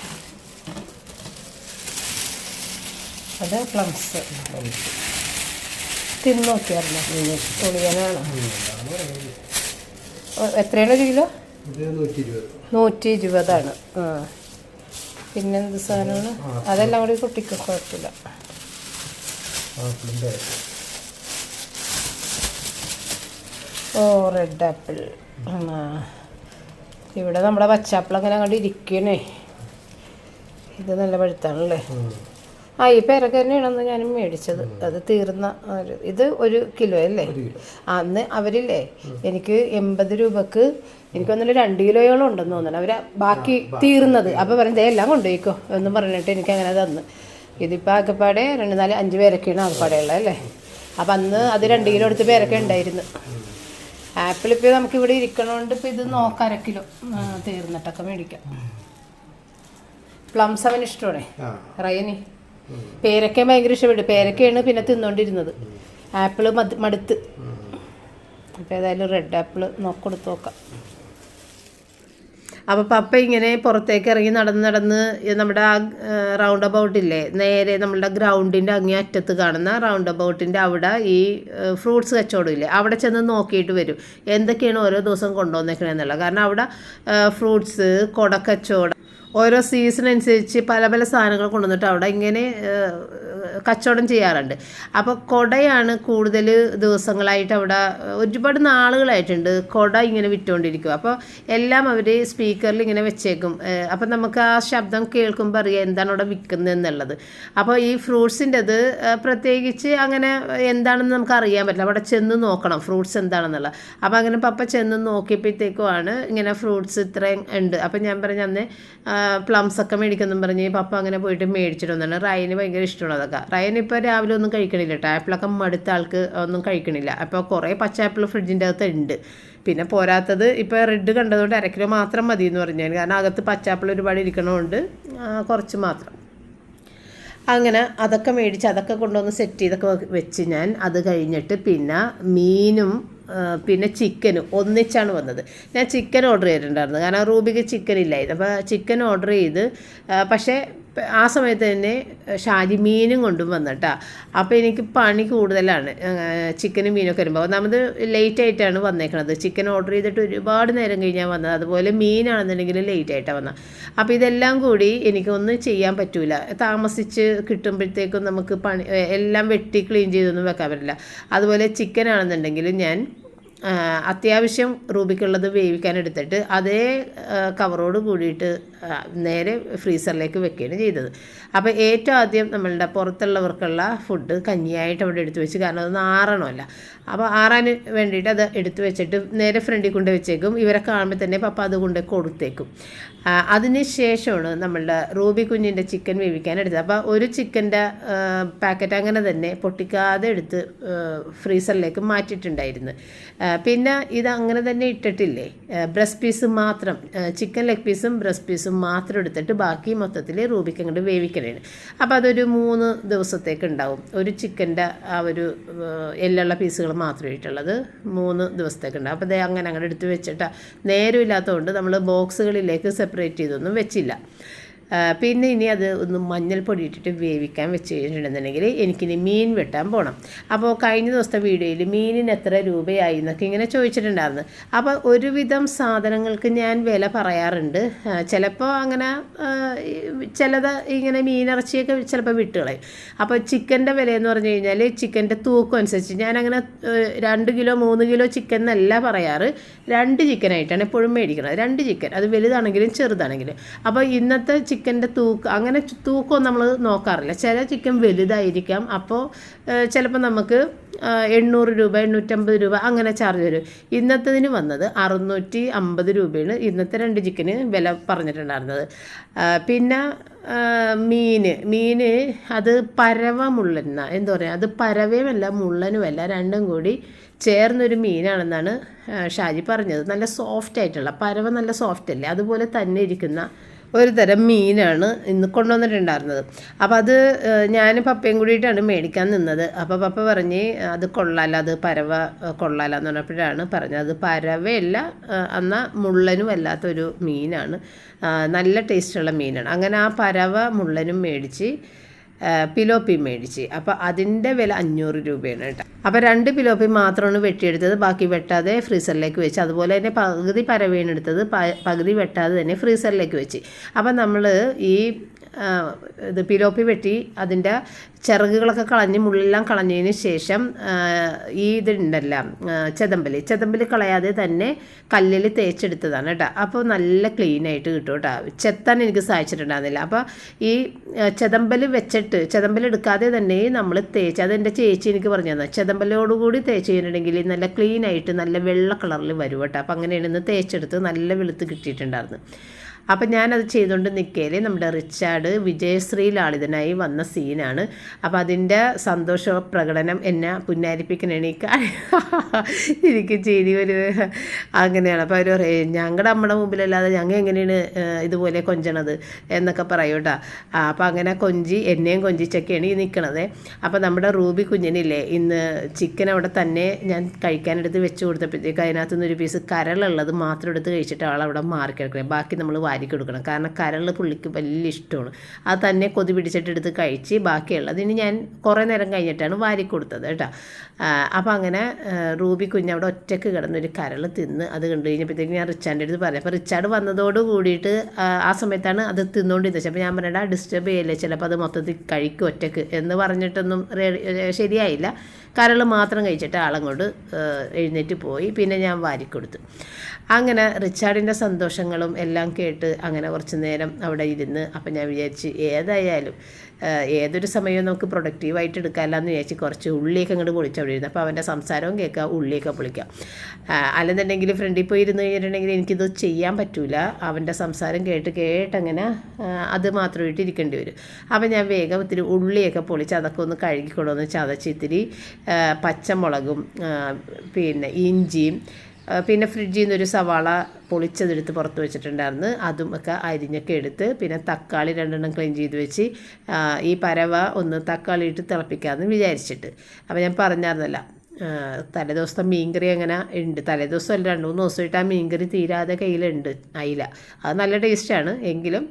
അത് പ്ലംസ്. തിന്നോക്കിയായിരുന്നു തുണിയനാണോ എത്രയാണ് ഒരു കിലോ? നൂറ്റി ഇരുപതാണ് ആ. പിന്നെന്ത് സാധനമാണ്? അതെല്ലാം കൂടി കുട്ടിക്ക് കുഴപ്പമില്ല ആപ്പിളിന്റെ ഓ റെഡ് ആപ്പിൾ ഇവിടെ നമ്മുടെ പച്ചാപ്പിൾ അങ്ങനെ അങ്ങോട്ട് ഇരിക്കണേ. ഇത് നല്ല പഴുത്താണല്ലേ? ആ ഈ പേരൊക്കെ തന്നെയാണെന്ന് ഞാൻ മേടിച്ചത്. അത് തീർന്ന ഒരു ഇത് ഒരു കിലോ അല്ലേ? അന്ന് അവരില്ലേ എനിക്ക് എൺപത് രൂപക്ക് എനിക്ക് എനിക്കൊന്നില്ല രണ്ട് കിലോയോളം ഉണ്ടെന്ന് തോന്നണം അവർ ബാക്കി തീർന്നത്. അപ്പോൾ പറഞ്ഞത് എല്ലാം കൊണ്ടുപോയിക്കോ. എന്ന് പറഞ്ഞിട്ട് എനിക്ക് അങ്ങനെ തന്ന്. ഇതിപ്പോൾ ആകെപ്പാടെ രണ്ട് നാല് അഞ്ച് പേരൊക്കെയാണ് ആകെപ്പാടെ ഉള്ളത് അല്ലേ? അപ്പം അന്ന് അത് രണ്ട് കിലോ എടുത്ത് പേരൊക്കെ ഉണ്ടായിരുന്നു. ആപ്പിൾ ഇപ്പോൾ നമുക്ക് ഇവിടെ ഇരിക്കണോണ്ട് ഇപ്പോൾ ഇത് നോക്ക അര കിലോ തീർന്നിട്ടൊക്കെ മേടിക്കാം. പ്ലംസ് അവന് ഇഷ്ടമാണേ? റയനി. പേരക്ക ഭയങ്കര ഇഷ്ടപ്പെട്ടു. പേരക്കയാണ് പിന്നെ തിന്നോണ്ടിരുന്നത്. ആപ്പിൾ മത് മടുത്ത്. അപ്പോൾ ഏതായാലും റെഡ് ആപ്പിൾ നോക്കൊടുത്ത് നോക്കാം. അപ്പോൾ പപ്പ ഇങ്ങനെ പുറത്തേക്ക് ഇറങ്ങി നടന്ന് നടന്ന് നമ്മുടെ ആ റൗണ്ട് അബൌട്ടില്ലേ നേരെ നമ്മളുടെ ഗ്രൗണ്ടിന്റെ അങ്ങേ അറ്റത്ത് കാണുന്ന റൗണ്ട് അബൌട്ടിന്റെ അവിടെ ഈ ഫ്രൂട്ട്സ് കച്ചവടം ഇല്ലേ അവിടെ ചെന്ന് നോക്കിയിട്ട് വരും. എന്തൊക്കെയാണ് ഓരോ ദിവസം കൊണ്ടുവന്നേക്കണെന്നുള്ളത് കാരണം അവിടെ ഫ്രൂട്ട്സ് കൊടക്കച്ചവടം ഓരോ സീസൺ അനുസരിച്ച് പല പല സാധനങ്ങൾ കൊണ്ടുവന്നിട്ട് അവിടെ ഇങ്ങനെ കച്ചവടം ചെയ്യാറുണ്ട്. അപ്പോൾ കൊടയാണ് കൂടുതൽ ദിവസങ്ങളായിട്ട് അവിടെ ഒരുപാട് നാളുകളായിട്ടുണ്ട് കൊട ഇങ്ങനെ വിറ്റുകൊണ്ടിരിക്കും അപ്പോൾ എല്ലാം അവർ സ്പീക്കറിൽ ഇങ്ങനെ വെച്ചേക്കും. അപ്പോൾ നമുക്ക് ആ ശബ്ദം കേൾക്കുമ്പോൾ അറിയാം എന്താണ് അവിടെ വിൽക്കുന്നത് എന്നുള്ളത്. അപ്പോൾ ഈ ഫ്രൂട്ട്സിന്റെത് പ്രത്യേകിച്ച് അങ്ങനെ എന്താണെന്ന് നമുക്ക് അറിയാൻ പറ്റില്ല. അവിടെ ചെന്ന് നോക്കണം ഫ്രൂട്ട്സ് എന്താണെന്നുള്ളത്. അപ്പോൾ അങ്ങനെ പപ്പ ചെന്ന് നോക്കിയപ്പോഴത്തേക്കുമാണ് ഇങ്ങനെ ഫ്രൂട്ട്സ് ഇത്രയും ഉണ്ട്. അപ്പം ഞാൻ പറഞ്ഞു അന്ന് പ്ലംസ് ഒക്കെ മേടിക്കുന്നു പറഞ്ഞ് പപ്പ അങ്ങനെ പോയിട്ട് മേടിച്ചിട്ട് വന്നാണ് റയന് ഭയങ്കര ഇഷ്ടമാണ് അതൊക്കെ. റയൻ ഇപ്പോൾ രാവിലെ ഒന്നും കഴിക്കണില്ല കേട്ടോ ആപ്പിളൊക്കെ മടുത്ത ആൾക്ക് ഒന്നും കഴിക്കണില്ല. അപ്പോൾ കുറേ പച്ച ആപ്പിൾ ഫ്രിഡ്ജിന്റെ അകത്ത് ഉണ്ട്. പിന്നെ പോരാത്തത് ഇപ്പോൾ റെഡ് കണ്ടതുകൊണ്ട് അര കിലോ മാത്രം മതി എന്ന് പറഞ്ഞു കാരണം അകത്ത് പച്ചാപ്പിൾ ഒരുപാട് ഇരിക്കണതുകൊണ്ട് കുറച്ച് മാത്രം. അങ്ങനെ അതൊക്കെ മേടിച്ച് അതൊക്കെ കൊണ്ടുവന്ന് സെറ്റ് ചെയ്തൊക്കെ വെച്ച് ഞാൻ അത് കഴിഞ്ഞിട്ട് പിന്നെ മീനും പിന്നെ ചിക്കനും ഒന്നിച്ചാണ് വന്നത്. ഞാൻ ചിക്കൻ ഓർഡർ ചെയ്തിട്ടുണ്ടായിരുന്നു. കാരണം റൂബിക്ക് ചിക്കൻ ഇല്ലായിരുന്നു. അപ്പോൾ ചിക്കൻ ഓർഡർ ചെയ്ത് പക്ഷേ ആ സമയത്ത് തന്നെ ഷാജി മീനും കൊണ്ടും വന്നിട്ടാ. അപ്പോൾ എനിക്ക് പണി കൂടുതലാണ്. ചിക്കനും മീനൊക്കെ വരുമ്പോൾ ഒന്നാമത് ലേറ്റ് ആയിട്ടാണ് വന്നേക്കണത്. ചിക്കൻ ഓർഡർ ചെയ്തിട്ട് ഒരുപാട് നേരം കഴിഞ്ഞാൽ വന്നത്. അതുപോലെ മീനാണെന്നുണ്ടെങ്കിൽ ലേറ്റ് ആയിട്ടാണ് വന്നത് അപ്പോൾ ഇതെല്ലാം കൂടി എനിക്കൊന്നും ചെയ്യാൻ പറ്റൂല. താമസിച്ച് കിട്ടുമ്പോഴത്തേക്കും നമുക്ക് പണി എല്ലാം വെട്ടി ക്ലീൻ ചെയ്തൊന്നും വെക്കാൻ പറ്റില്ല. അതുപോലെ ചിക്കൻ ആണെന്നുണ്ടെങ്കിൽ ഞാൻ അത്യാവശ്യം റൂബിക്കുള്ളത് വേവിക്കാൻ എടുത്തിട്ട് അതേ കവറോട് കൂടിയിട്ട് നേരെ ഫ്രീസറിലേക്ക് വെക്കുകയാണ് ചെയ്തത്. അപ്പോൾ ഏറ്റവും ആദ്യം നമ്മളുടെ പുറത്തുള്ളവർക്കുള്ള ഫുഡ് കഞ്ഞിയായിട്ട് അവിടെ എടുത്തു വെച്ച് കാരണം അത് ആറണമല്ല അപ്പോൾ ആറാൻ വേണ്ടിയിട്ട് അത് എടുത്തു വെച്ചിട്ട് നേരെ ഫ്രണ്ടിൽ കൊണ്ട് വെച്ചേക്കും. ഇവരെ കാണുമ്പോൾ തന്നെ പപ്പ അത് കൊണ്ട് കൊടുത്തേക്കും. അതിന് ശേഷമാണ് നമ്മളുടെ റൂബി കുഞ്ഞിന്റെ ചിക്കൻ വേവിക്കാൻ എടുത്തത്. അപ്പോൾ ഒരു ചിക്കന്റെ പാക്കറ്റ് അങ്ങനെ തന്നെ പൊട്ടിക്കാതെ എടുത്ത് ഫ്രീസറിലേക്ക് മാറ്റിയിട്ടുണ്ടായിരുന്നു. പിന്നെ ഇത് അങ്ങനെ തന്നെ ഇട്ടിട്ടില്ലേ? ബ്രസ്റ്റ് പീസ് മാത്രം ചിക്കൻ ലെഗ് പീസും ബ്രസ്റ്റ് പീസും മാത്രം എടുത്തിട്ട് ബാക്കി മൊത്തത്തിൽ റൂബിക്ക് അങ്ങോട്ട് വേവിക്കലാണ് അപ്പോൾ അതൊരു മൂന്ന് ദിവസത്തേക്ക് ഉണ്ടാവും. ഒരു ചിക്കന്റെ ആ ഒരു എല്ലുള്ള പീസുകൾ മാത്രമായിട്ടുള്ളത് മൂന്ന് ദിവസത്തേക്ക് ഉണ്ടാവും. അപ്പോൾ അങ്ങനെ അങ്ങോട്ട് എടുത്ത് വെച്ചിട്ട്. നേരമില്ലാത്തതുകൊണ്ട് നമ്മൾ ബോക്സുകളിലേക്ക് സെപ്പറേറ്റ് ചെയ്തൊന്നും വെച്ചില്ല. പിന്നെ ഇനി അത് ഒന്ന് മഞ്ഞൾപ്പൊടി ഇട്ടിട്ട് വേവിക്കാൻ വെച്ച് കഴിഞ്ഞിട്ടുണ്ടെന്നുണ്ടെങ്കിൽ എനിക്കിനി മീൻ വെട്ടാൻ പോകണം അപ്പോൾ കഴിഞ്ഞ ദിവസത്തെ വീഡിയോയിൽ മീനിന് എത്ര രൂപയായി എന്നൊക്കെ ഇങ്ങനെ ചോദിച്ചിട്ടുണ്ടായിരുന്നു. അപ്പോൾ ഒരുവിധം സാധനങ്ങൾക്ക് ഞാൻ വില പറയാറുണ്ട്. ചിലപ്പോൾ അങ്ങനെ ചിലത് ഇങ്ങനെ മീനിറച്ചിയൊക്കെ ചിലപ്പോൾ വിട്ടുകളയും അപ്പോൾ ചിക്കന്റെ വില എന്ന് പറഞ്ഞു കഴിഞ്ഞാൽ ചിക്കന്റെ തൂക്കം അനുസരിച്ച് ഞാനങ്ങനെ രണ്ട് കിലോ മൂന്ന് കിലോ ചിക്കൻ എന്നല്ല പറയാറ്. രണ്ട് ചിക്കനായിട്ടാണ് എപ്പോഴും മേടിക്കുന്നത് രണ്ട് ചിക്കൻ. അത് വലുതാണെങ്കിലും ചെറുതാണെങ്കിലും. അപ്പോൾ ഇന്നത്തെ ചിക്കന്റെ തൂക്കം അങ്ങനെ തൂക്കം നമ്മൾ നോക്കാറില്ല. ചില ചിക്കൻ വലുതായിരിക്കാം. അപ്പോൾ ചിലപ്പോൾ നമുക്ക് എണ്ണൂറ് രൂപ എണ്ണൂറ്റമ്പത് രൂപ അങ്ങനെ ചാർജ് വരും. ഇന്നത്തതിന് വന്നത് അറുന്നൂറ്റി അമ്പത് രൂപയാണ്. ഇന്നത്തെ രണ്ട് ചിക്കന് വില പറഞ്ഞിട്ടുണ്ടായിരുന്നത്. പിന്നെ മീൻ മീൻ അത് പരവ മുള്ളന എന്താ പറയുക അത് പരവയുമല്ല മുള്ളനുമല്ല രണ്ടും കൂടി ചേർന്നൊരു മീനാണെന്നാണ് ഷാജി പറഞ്ഞത്. നല്ല സോഫ്റ്റ് ആയിട്ടുള്ള പരവ നല്ല സോഫ്റ്റ് അല്ലേ അതുപോലെ തന്നെ ഇരിക്കുന്ന ഒരു തരം മീനാണ് ഇന്ന് കൊണ്ടുവന്നിട്ടുണ്ടായിരുന്നത്. അപ്പോൾ അത് ഞാൻ പപ്പയും കൂടിയിട്ടാണ് മേടിക്കാൻ നിന്നത്. അപ്പോൾ പപ്പ പറഞ്ഞ് അത് കൊള്ളാല അത് പരവ കൊള്ളാല എന്ന് പറഞ്ഞപ്പോഴാണ് പറഞ്ഞത്. അത് പരവയല്ല എന്നാൽ മുള്ളനും അല്ലാത്തൊരു മീനാണ്. നല്ല ടേസ്റ്റുള്ള മീനാണ്. അങ്ങനെ ആ പരവ മുള്ളനും മേടിച്ച് പിലോപ്പി മേടിച്ച്. അപ്പോൾ അതിന്റെ വില അഞ്ഞൂറ് രൂപയാണ് കേട്ടോ. അപ്പോൾ രണ്ട് പിലോപ്പി മാത്രമാണ് വെട്ടിയെടുത്തത്. ബാക്കി വെട്ടാതെ ഫ്രീസറിലേക്ക് വെച്ച്. അതുപോലെ തന്നെ പകുതി പരവേണെടുത്തത് പകുതി വെട്ടാതെ തന്നെ ഫ്രീസറിലേക്ക് വെച്ച്. അപ്പോൾ നമ്മൾ ഈ ഇത് പിലോപ്പി വെട്ടി അതിന്റെ ചിറകുകളൊക്കെ കളഞ്ഞ് മുള്ളെല്ലാം കളഞ്ഞതിന് ശേഷം ഈ ഇതുണ്ടല്ല ചെതമ്പലി. ചെതമ്പലി കളയാതെ തന്നെ കല്ലിൽ തേച്ചെടുത്തതാണ് കേട്ടോ. അപ്പോൾ നല്ല ക്ലീൻ ആയിട്ട് കിട്ടും കേട്ടോ. ചെത്താൻ എനിക്ക് സഹായിച്ചിട്ടുണ്ടായിരുന്നില്ല അപ്പോൾ ഈ ചെതമ്പൽ വെച്ചിട്ട് ചെതമ്പൽ എടുക്കാതെ തന്നെ നമ്മൾ തേച്ച് അത് എന്റെ ചേച്ചി എനിക്ക് പറഞ്ഞു തന്നെ. ചെതമ്പലോടുകൂടി തേച്ച് കഴിഞ്ഞിട്ടുണ്ടെങ്കിൽ നല്ല ക്ലീൻ ആയിട്ട് നല്ല വെള്ള കളറിൽ വരും കേട്ടോ. അപ്പോൾ അങ്ങനെയാണ് ഇന്ന് തേച്ചെടുത്ത് നല്ല വെളുത്ത് കിട്ടിയിട്ടുണ്ടായിരുന്നു. അപ്പം ഞാനത് ചെയ്തുകൊണ്ട് നിൽക്കയിൽ നമ്മുടെ റിച്ചാർഡ് വിജയശ്രീ ലാളിതനായി വന്ന സീനാണ്. അപ്പോൾ അതിന്റെ സന്തോഷ പ്രകടനം എന്നെ പുന്നാരിപ്പിക്കണ എനിക്ക് എനിക്ക് ചിരി ഒരു അങ്ങനെയാണ്. അപ്പോൾ അവർ ഞങ്ങളുടെ നമ്മുടെ മുമ്പിലല്ലാതെ ഞങ്ങൾ എങ്ങനെയാണ് ഇതുപോലെ കൊഞ്ചണത്? എന്നൊക്കെ പറയും കേട്ടോ. അപ്പോൾ അങ്ങനെ കൊഞ്ചി എന്നെയും കൊഞ്ചിച്ചൊക്കെയാണ് ഈ നിൽക്കണത് അപ്പോൾ നമ്മുടെ റൂബി കുഞ്ഞിനില്ലേ ഇന്ന് ചിക്കൻ അവിടെ തന്നെ ഞാൻ കഴിക്കാനെടുത്ത് വെച്ച് കൊടുത്തപ്പോഴത്തേക്ക് അതിനകത്തുനിന്ന് ഒരു പീസ് കരളുള്ളത് മാത്രം എടുത്ത് കഴിച്ചിട്ട് ആൾ അവിടെ മാറിക്കിടക്കണേ ബാക്കി നമ്മൾ വാരി വാരി കൊടുക്കണം കാരണം കരൾ പുള്ളിക്ക് വലിയ ഇഷ്ടമാണ്. അത് തന്നെ കൊതി പിടിച്ചിട്ടെടുത്ത് കഴിച്ച് ഇനി ഞാൻ കുറേ നേരം കഴിഞ്ഞിട്ടാണ് വാരി കൊടുത്തത് കേട്ടോ അപ്പോൾ അങ്ങനെ റൂബി കുഞ്ഞ് അവിടെ ഒറ്റയ്ക്ക് കിടന്നൊരു കരൾ തിന്ന് അത് കണ്ടു കഴിഞ്ഞപ്പോഴത്തേക്ക് ഞാൻ റിച്ചാന്റെ അടുത്ത് പറഞ്ഞു. അപ്പോൾ റിച്ചാർഡ് വന്നതോട് കൂടിയിട്ട് ആ, ആ സമയത്താണ് അത് തിന്നുകൊണ്ടിരുന്നത് അപ്പോൾ ഞാൻ പറഞ്ഞാൽ ഡിസ്റ്റർബ് ചെയ്യല്ലേ? ചിലപ്പോൾ അത് മൊത്തത്തിൽ കഴിക്കും ഒറ്റയ്ക്ക്. എന്ന് പറഞ്ഞിട്ടൊന്നും ശരിയായില്ല. കരൾ മാത്രം കഴിച്ചിട്ട് ആളങ്ങോട്ട് എഴുന്നേറ്റ് പോയി. പിന്നെ ഞാൻ വാരിക്കൊടുത്തു. അങ്ങനെ റിച്ചാർഡിന്റെ സന്തോഷങ്ങളും എല്ലാം കേട്ട് അങ്ങനെ കുറച്ച് നേരം അവിടെ ഇരുന്ന് അപ്പം ഞാൻ വിചാരിച്ച് ഏതായാലും ഏതൊരു സമയവും നമുക്ക് പ്രൊഡക്റ്റീവായിട്ട് എടുക്കാമല്ലോ എന്ന് വിചാരിച്ച് കുറച്ച് ഉള്ളിയൊക്കെ അങ്ങോട്ട് പൊളിച്ച് അവിടെ ഇരുന്ന്. അപ്പോൾ അവന്റെ സംസാരവും കേൾക്കുക ഉള്ളിയൊക്കെ പൊളിക്കാം. അല്ലെന്നുണ്ടെങ്കിൽ ഫ്രണ്ടിൽ പോയി ഇരുന്ന് കഴിഞ്ഞിട്ടുണ്ടെങ്കിൽ എനിക്കിത് ചെയ്യാൻ പറ്റൂല. അവന്റെ സംസാരം കേട്ട് കേട്ടങ്ങനെ അത് മാത്രമായിട്ട് ഇരിക്കേണ്ടി വരും. അപ്പോൾ ഞാൻ വേഗം ഇത്തിരി ഉള്ളിയൊക്കെ പൊളിച്ച് അതൊക്കെ ഒന്ന് കഴുകിക്കൊണ്ടുവന്ന് ചതച്ച് ഇത്തിരി പച്ചമുളകും പിന്നെ ഇഞ്ചിയും പിന്നെ ഫ്രിഡ്ജിൽ നിന്നൊരു സവാള പൊളിച്ചതെടുത്ത് പുറത്ത് വെച്ചിട്ടുണ്ടായിരുന്നു. അതും ഒക്കെ അരിഞ്ഞൊക്കെ എടുത്ത് പിന്നെ തക്കാളി രണ്ടെണ്ണം ക്ലീൻ ചെയ്ത് വെച്ച് ഈ പരവ ഒന്ന് തക്കാളി ഇട്ട് തിളപ്പിക്കാമെന്ന് വിചാരിച്ചിട്ട്. അപ്പോൾ ഞാൻ പറഞ്ഞായിരുന്നല്ല തലേദിവസത്തെ മീൻകറി അങ്ങനെ ഉണ്ട്. തലേദിവസം അല്ല രണ്ട് മൂന്ന് ദിവസം ദിവസമായിട്ട് ആ മീൻകറി തീരാതെ കയ്യിലുണ്ട് അയില. അത് നല്ല ടേസ്റ്റാണ് എങ്കിലും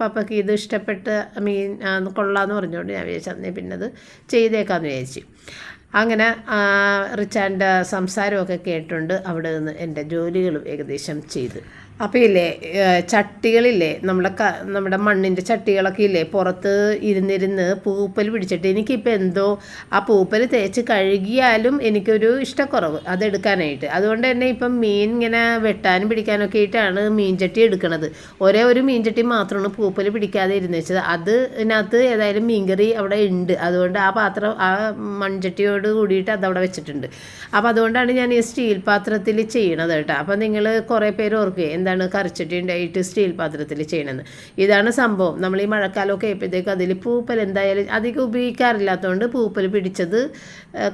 പപ്പയ്ക്ക് ഇത് ഇഷ്ടപ്പെട്ട മീൻ കൊള്ളാമെന്ന് പറഞ്ഞുകൊണ്ട് ഞാൻ വിചാരിച്ചു അന്നേ പിന്നെ അത് ചെയ്തേക്കാമെന്ന് വിചാരിച്ചു. അങ്ങനെ റിച്ചാന്റെ സംസാരമൊക്കെ കേട്ടുകൊണ്ട് അവിടെ നിന്ന് എന്റെ ജോലികളും ഏകദേശം ചെയ്തു. അപ്പോൾ ഇല്ലേ ചട്ടികളില്ലേ നമ്മുടെ ക നമ്മുടെ മണ്ണിന്റെ ചട്ടികളൊക്കെ ഇല്ലേ പുറത്ത് ഇരുന്നിരുന്ന് പൂപ്പൽ പിടിച്ചിട്ട് എനിക്കിപ്പോൾ എന്തോ ആ പൂപ്പൽ തേച്ച് കഴുകിയാലും എനിക്കൊരു ഇഷ്ടക്കുറവ് അതെടുക്കാനായിട്ട്. അതുകൊണ്ട് തന്നെ ഇപ്പം മീൻ ഇങ്ങനെ വെട്ടാനും പിടിക്കാനൊക്കെ ആയിട്ടാണ് മീൻചട്ടി എടുക്കുന്നത് ഒരേ ഒരു മീൻചട്ടി മാത്രമാണ് പൂപ്പൽ പിടിക്കാതെ ഇരുന്ന് വെച്ചത്. അത് ഇതിനകത്ത് ഏതായാലും മീൻകറി അവിടെ ഉണ്ട് അതുകൊണ്ട് ആ പാത്രം ആ മൺചട്ടിയോട് കൂടിയിട്ട് അതവിടെ വെച്ചിട്ടുണ്ട്. അപ്പോൾ അതുകൊണ്ടാണ് ഞാൻ ഈ സ്റ്റീൽ പാത്രത്തിൽ ചെയ്യണത് കേട്ടോ. അപ്പോൾ നിങ്ങൾ കുറേ പേര് ഓർക്കുക എന്താണ് കറിച്ചട്ടി ഉണ്ടായിട്ട് സ്റ്റീൽ പാത്രത്തിൽ ചെയ്യണമെന്ന് ഇതാണ് സംഭവം. നമ്മൾ ഈ മഴക്കാലമൊക്കെ ആയപ്പോഴത്തേക്ക് അതിൽ പൂപ്പൽ എന്തായാലും അധികം ഉപയോഗിക്കാറില്ലാത്തതുകൊണ്ട് പൂപ്പൽ പിടിച്ചത്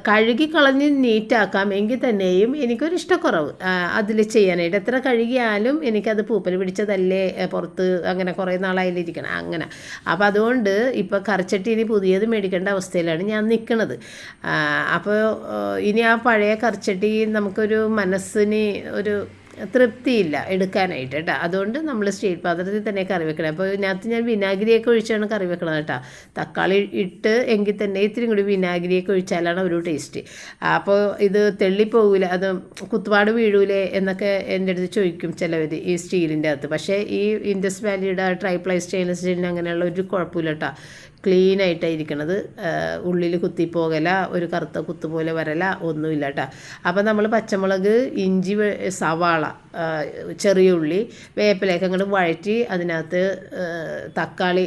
കഴുകി കളഞ്ഞ് നീറ്റാക്കാം. എങ്കിൽ തന്നെയും എനിക്കൊരു ഇഷ്ടക്കുറവ് അതിൽ ചെയ്യാനായിട്ട്. എത്ര കഴുകിയാലും എനിക്കത് പൂപ്പൽ പിടിച്ചതല്ലേ പുറത്ത് അങ്ങനെ കുറേ നാളായാലിരിക്കണം അങ്ങനെ. അപ്പോൾ അതുകൊണ്ട് ഇപ്പോൾ കറിച്ചട്ടി ഇനി പുതിയത് മേടിക്കേണ്ട അവസ്ഥയിലാണ് ഞാൻ നിൽക്കുന്നത്. അപ്പോൾ ഇനി ആ പഴയ കറിച്ചട്ടി നമുക്കൊരു മനസ്സിന് ഒരു തൃപ്തിയില്ല എടുക്കാനായിട്ട് കേട്ടോ. അതുകൊണ്ട് നമ്മൾ സ്റ്റീൽ പാത്രത്തിൽ തന്നെ കറി വെക്കണം. അപ്പോൾ ഇതിനകത്ത് ഞാൻ വിനാഗിരിയൊക്കെ ഒഴിച്ചാണ് കറി വെക്കണത് കേട്ടോ. തക്കാളി ഇട്ട് എങ്കിൽ തന്നെ ഇത്തിരി കൂടി വിനാഗിരിയൊക്കെ ഒഴിച്ചാലാണ് ഒരു ടേസ്റ്റ്. അപ്പോൾ ഇത് തെള്ളിപ്പോകില്ല അത് കുത്തുപാട് വീഴൂലേ എന്നൊക്കെ എന്റെ അടുത്ത് ചോദിക്കും ചിലവർ ഈ സ്റ്റീലിന്റെ അകത്ത്. പക്ഷേ ഈ ഇൻഡസ് വാലിയുടെ ട്രൈപ്ലൈ സ്റ്റെയിൻലെസ് സ്റ്റീലിന് അങ്ങനെയുള്ള ഒരു കുഴപ്പമില്ല കേട്ടോ. ക്ലീൻ ഉള്ളിൽ കുത്തിപ്പോകല ഒരു കറുത്ത കുത്ത് പോലെ വരല ഒന്നുമില്ല കേട്ടോ അപ്പോൾ നമ്മൾ പച്ചമുളക് ഇഞ്ചി സവാള ചെറിയ ഉള്ളി വേപ്പിലേക്ക് അങ്ങോട്ട് വഴറ്റി അതിനകത്ത് തക്കാളി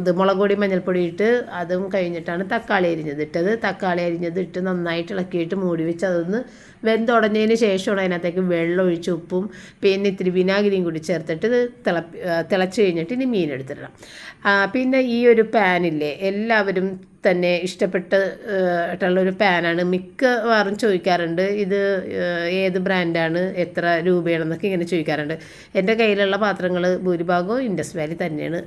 ഇത് മുളക് പൊടി മഞ്ഞൾപ്പൊടി ഇട്ട് അതും കഴിഞ്ഞിട്ടാണ് തക്കാളി അരിഞ്ഞത് ഇട്ടത്. തക്കാളി അരിഞ്ഞത് ഇട്ട് നന്നായിട്ട് ഇളക്കിയിട്ട് മൂടി വെച്ച് അതൊന്ന് വെന്തുടഞ്ഞതിന് ശേഷമാണ് അതിനകത്തേക്ക് വെള്ളം ഒഴിച്ച് ഉപ്പും പിന്നെ ഇത്തിരി വിനാഗിരിയും കൂടി ചേർത്തിട്ട് തിളപ്പി തിളച്ച് കഴിഞ്ഞിട്ട് ഇനി മീൻ എടുത്തിടണം പിന്നെ ഈ ഒരു പാനില്ലേ എല്ലാവരും തന്നെ ഇഷ്ടപ്പെട്ട് ട്ടുള്ള ഒരു പാനാണ്. മിക്കവാറും ചോദിക്കാറുണ്ട് ഇത് ഏത് ബ്രാൻഡാണ് എത്ര രൂപയാണെന്നൊക്കെ ഇങ്ങനെ ചോദിക്കാറുണ്ട്. എന്റെ കയ്യിലുള്ള പാത്രങ്ങൾ ഭൂരിഭാഗവും ഇൻഡസ് വാലി തന്നെയാണ്.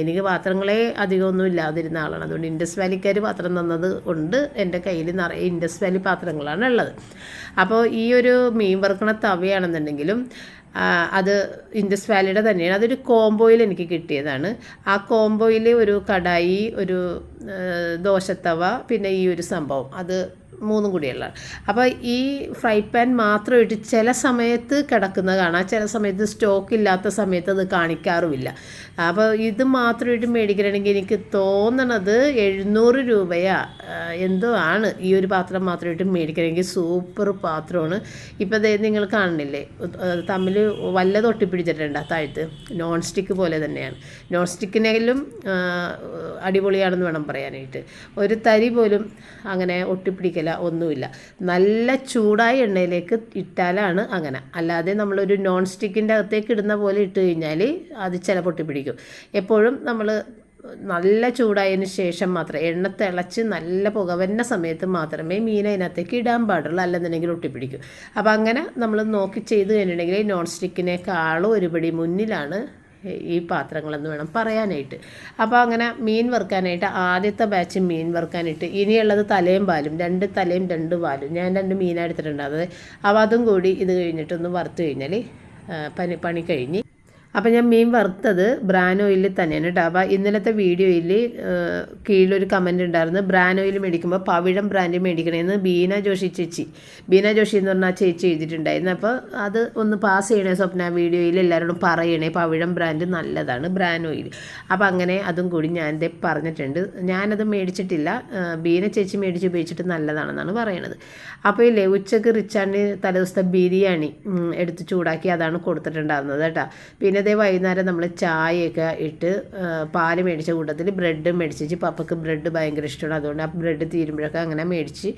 എനിക്ക് പാത്രങ്ങളെ അധികമൊന്നും ഇല്ലാതിരുന്ന ആളാണ്. അതുകൊണ്ട് ഇൻഡസ് വാലിക്കാർ പാത്രം തന്നത് കൊണ്ട് എന്റെ കയ്യിൽ നിറയെ ഇൻഡസ് വാലി പാത്രങ്ങളാണ് ഉള്ളത്. അപ്പോൾ ഈ ഒരു മീൻ വറുക്കണ തവയാണെന്നുണ്ടെങ്കിലും അത് ഇൻഡസ് വാലിയുടെ തന്നെയാണ്. അതൊരു കോംബോയിൽ എനിക്ക് കിട്ടിയതാണ്. ആ കോംബോയിൽ ഒരു കടായി ഒരു ദോശത്തവ പിന്നെ ഈ ഒരു സംഭവം. അത് മൂന്നും കൂടിയുള്ള. അപ്പോൾ ഈ ഫ്രൈ പാൻ മാത്രമായിട്ട് ചില സമയത്ത് കിടക്കുന്ന കാണാം. ചില സമയത്ത് സ്റ്റോക്ക് ഇല്ലാത്ത സമയത്ത് അത് കാണിക്കാറുമില്ല. അപ്പോൾ ഇത് മാത്രമായിട്ട് മേടിക്കണമെങ്കിൽ എനിക്ക് തോന്നണത് എഴുന്നൂറ് രൂപയാ. എന്തോ ആണ് ഈ ഒരു പാത്രം മാത്രമായിട്ട് മേടിക്കണമെങ്കിൽ സൂപ്പർ പാത്രമാണ്. ഇപ്പോൾ ദേ നിങ്ങൾ കാണുന്നില്ലേ? തമ്മിൽ വല്ലത് ഒട്ടിപ്പിടിച്ചിട്ടുണ്ട് താഴത്ത്? നോൺ സ്റ്റിക്ക് പോലെ തന്നെയാണ്. നോൺ സ്റ്റിക്കിനെങ്കിലും അടിപൊളിയാണെന്ന് വേണം പറയാനായിട്ട്. ഒരു തരി പോലും അങ്ങനെ ഒട്ടിപ്പിടിക്കല ഒന്നുമില്ല. നല്ല ചൂടായ എണ്ണയിലേക്ക് ഇട്ടാലാണ് അങ്ങനെ. അല്ലാതെ നമ്മളൊരു നോൺ സ്റ്റിക്കിന്റെ അകത്തേക്ക് ഇടുന്ന പോലെ ഇട്ട് കഴിഞ്ഞാൽ അത് ചില പൊട്ടിപ്പിടിക്കും എപ്പോഴും നമ്മൾ നല്ല ചൂടായതിന് ശേഷം മാത്രം എണ്ണ തിളച്ച് നല്ല പുക വരുന്ന സമയത്ത് മാത്രമേ മീൻ അതിനകത്തേക്ക് ഇടാൻ പാടുള്ളൂ അല്ലെന്നുണ്ടെങ്കിൽ ഒട്ടിപ്പിടിക്കും. അപ്പോൾ അങ്ങനെ നമ്മൾ നോക്കി ചെയ്ത് കഴിഞ്ഞിട്ടുണ്ടെങ്കിൽ നോൺ സ്റ്റിക്കിനേക്കാളും ഒരുപടി മുന്നിലാണ് ഈ പാത്രങ്ങളെന്ന് വേണം പറയാനായിട്ട്. അപ്പോൾ അങ്ങനെ മീൻ വറുക്കാനായിട്ട് ആദ്യത്തെ ബാച്ച് മീൻ വറുക്കാനായിട്ട് ഇനിയുള്ളത് തലയും പാലും രണ്ട് തലയും രണ്ട് പാലും. ഞാൻ രണ്ട് മീനാണ് എടുത്തിട്ടുണ്ടാകുന്നത് അപ്പോൾ അതും കൂടി ഇത് കഴിഞ്ഞിട്ടൊന്ന് വറുത്ത് കഴിഞ്ഞാൽ പനി പണി കഴിഞ്ഞ്. അപ്പോൾ ഞാൻ മീൻ വറുത്തത് ബ്രാൻ ഓയിലിൽ തന്നെയാണ് കേട്ടോ അപ്പോൾ ഇന്നലത്തെ വീഡിയോയിൽ കീഴിലൊരു കമന്റ് ഉണ്ടായിരുന്നു ബ്രാൻ ഓയിൽ മേടിക്കുമ്പോൾ പവിഴം ബ്രാൻഡ് മേടിക്കണമെന്ന് ബീന ജോഷി ചേച്ചി. ബീന ജോഷി എന്ന് പറഞ്ഞാൽ ചേച്ചി എഴുതിയിട്ടുണ്ടായിരുന്നു. അപ്പോൾ അത് ഒന്ന് പാസ് ചെയ്യണേ സ്വപ്ന വീഡിയോയിൽ എല്ലാവരോടും പറയണേ പവിഴം ബ്രാൻഡ് നല്ലതാണ് ബ്രാൻ ഓയിൽ അപ്പോൾ അങ്ങനെ അതും കൂടി ഞാൻ ഇതേ പറഞ്ഞിട്ടുണ്ട്. ഞാനത് മേടിച്ചിട്ടില്ല. ബീന ചേച്ചി മേടിച്ച് ഉപയോഗിച്ചിട്ട് നല്ലതാണെന്നാണ് പറയണത്. അപ്പോൾ ഇല്ലേ ഉച്ചയ്ക്ക് റിച്ചാണ്ടിന് തലേദിവസത്തെ ബിരിയാണി എടുത്ത് ചൂടാക്കി അതാണ് കൊടുത്തിട്ടുണ്ടായിരുന്നത് കേട്ടോ പിന്നെ അതേ വൈകുന്നേരം നമ്മൾ ചായയൊക്കെ ഇട്ട് പാൽ മേടിച്ച കൂട്ടത്തിൽ ബ്രെഡ് മേടിച്ച് പപ്പക്ക് ബ്രെഡ് ഭയങ്കര ഇഷ്ടമാണ് അതുകൊണ്ട് ആ ബ്രെഡ് തീരുമ്പോഴൊക്കെ അങ്ങനെ മേടിച്ച്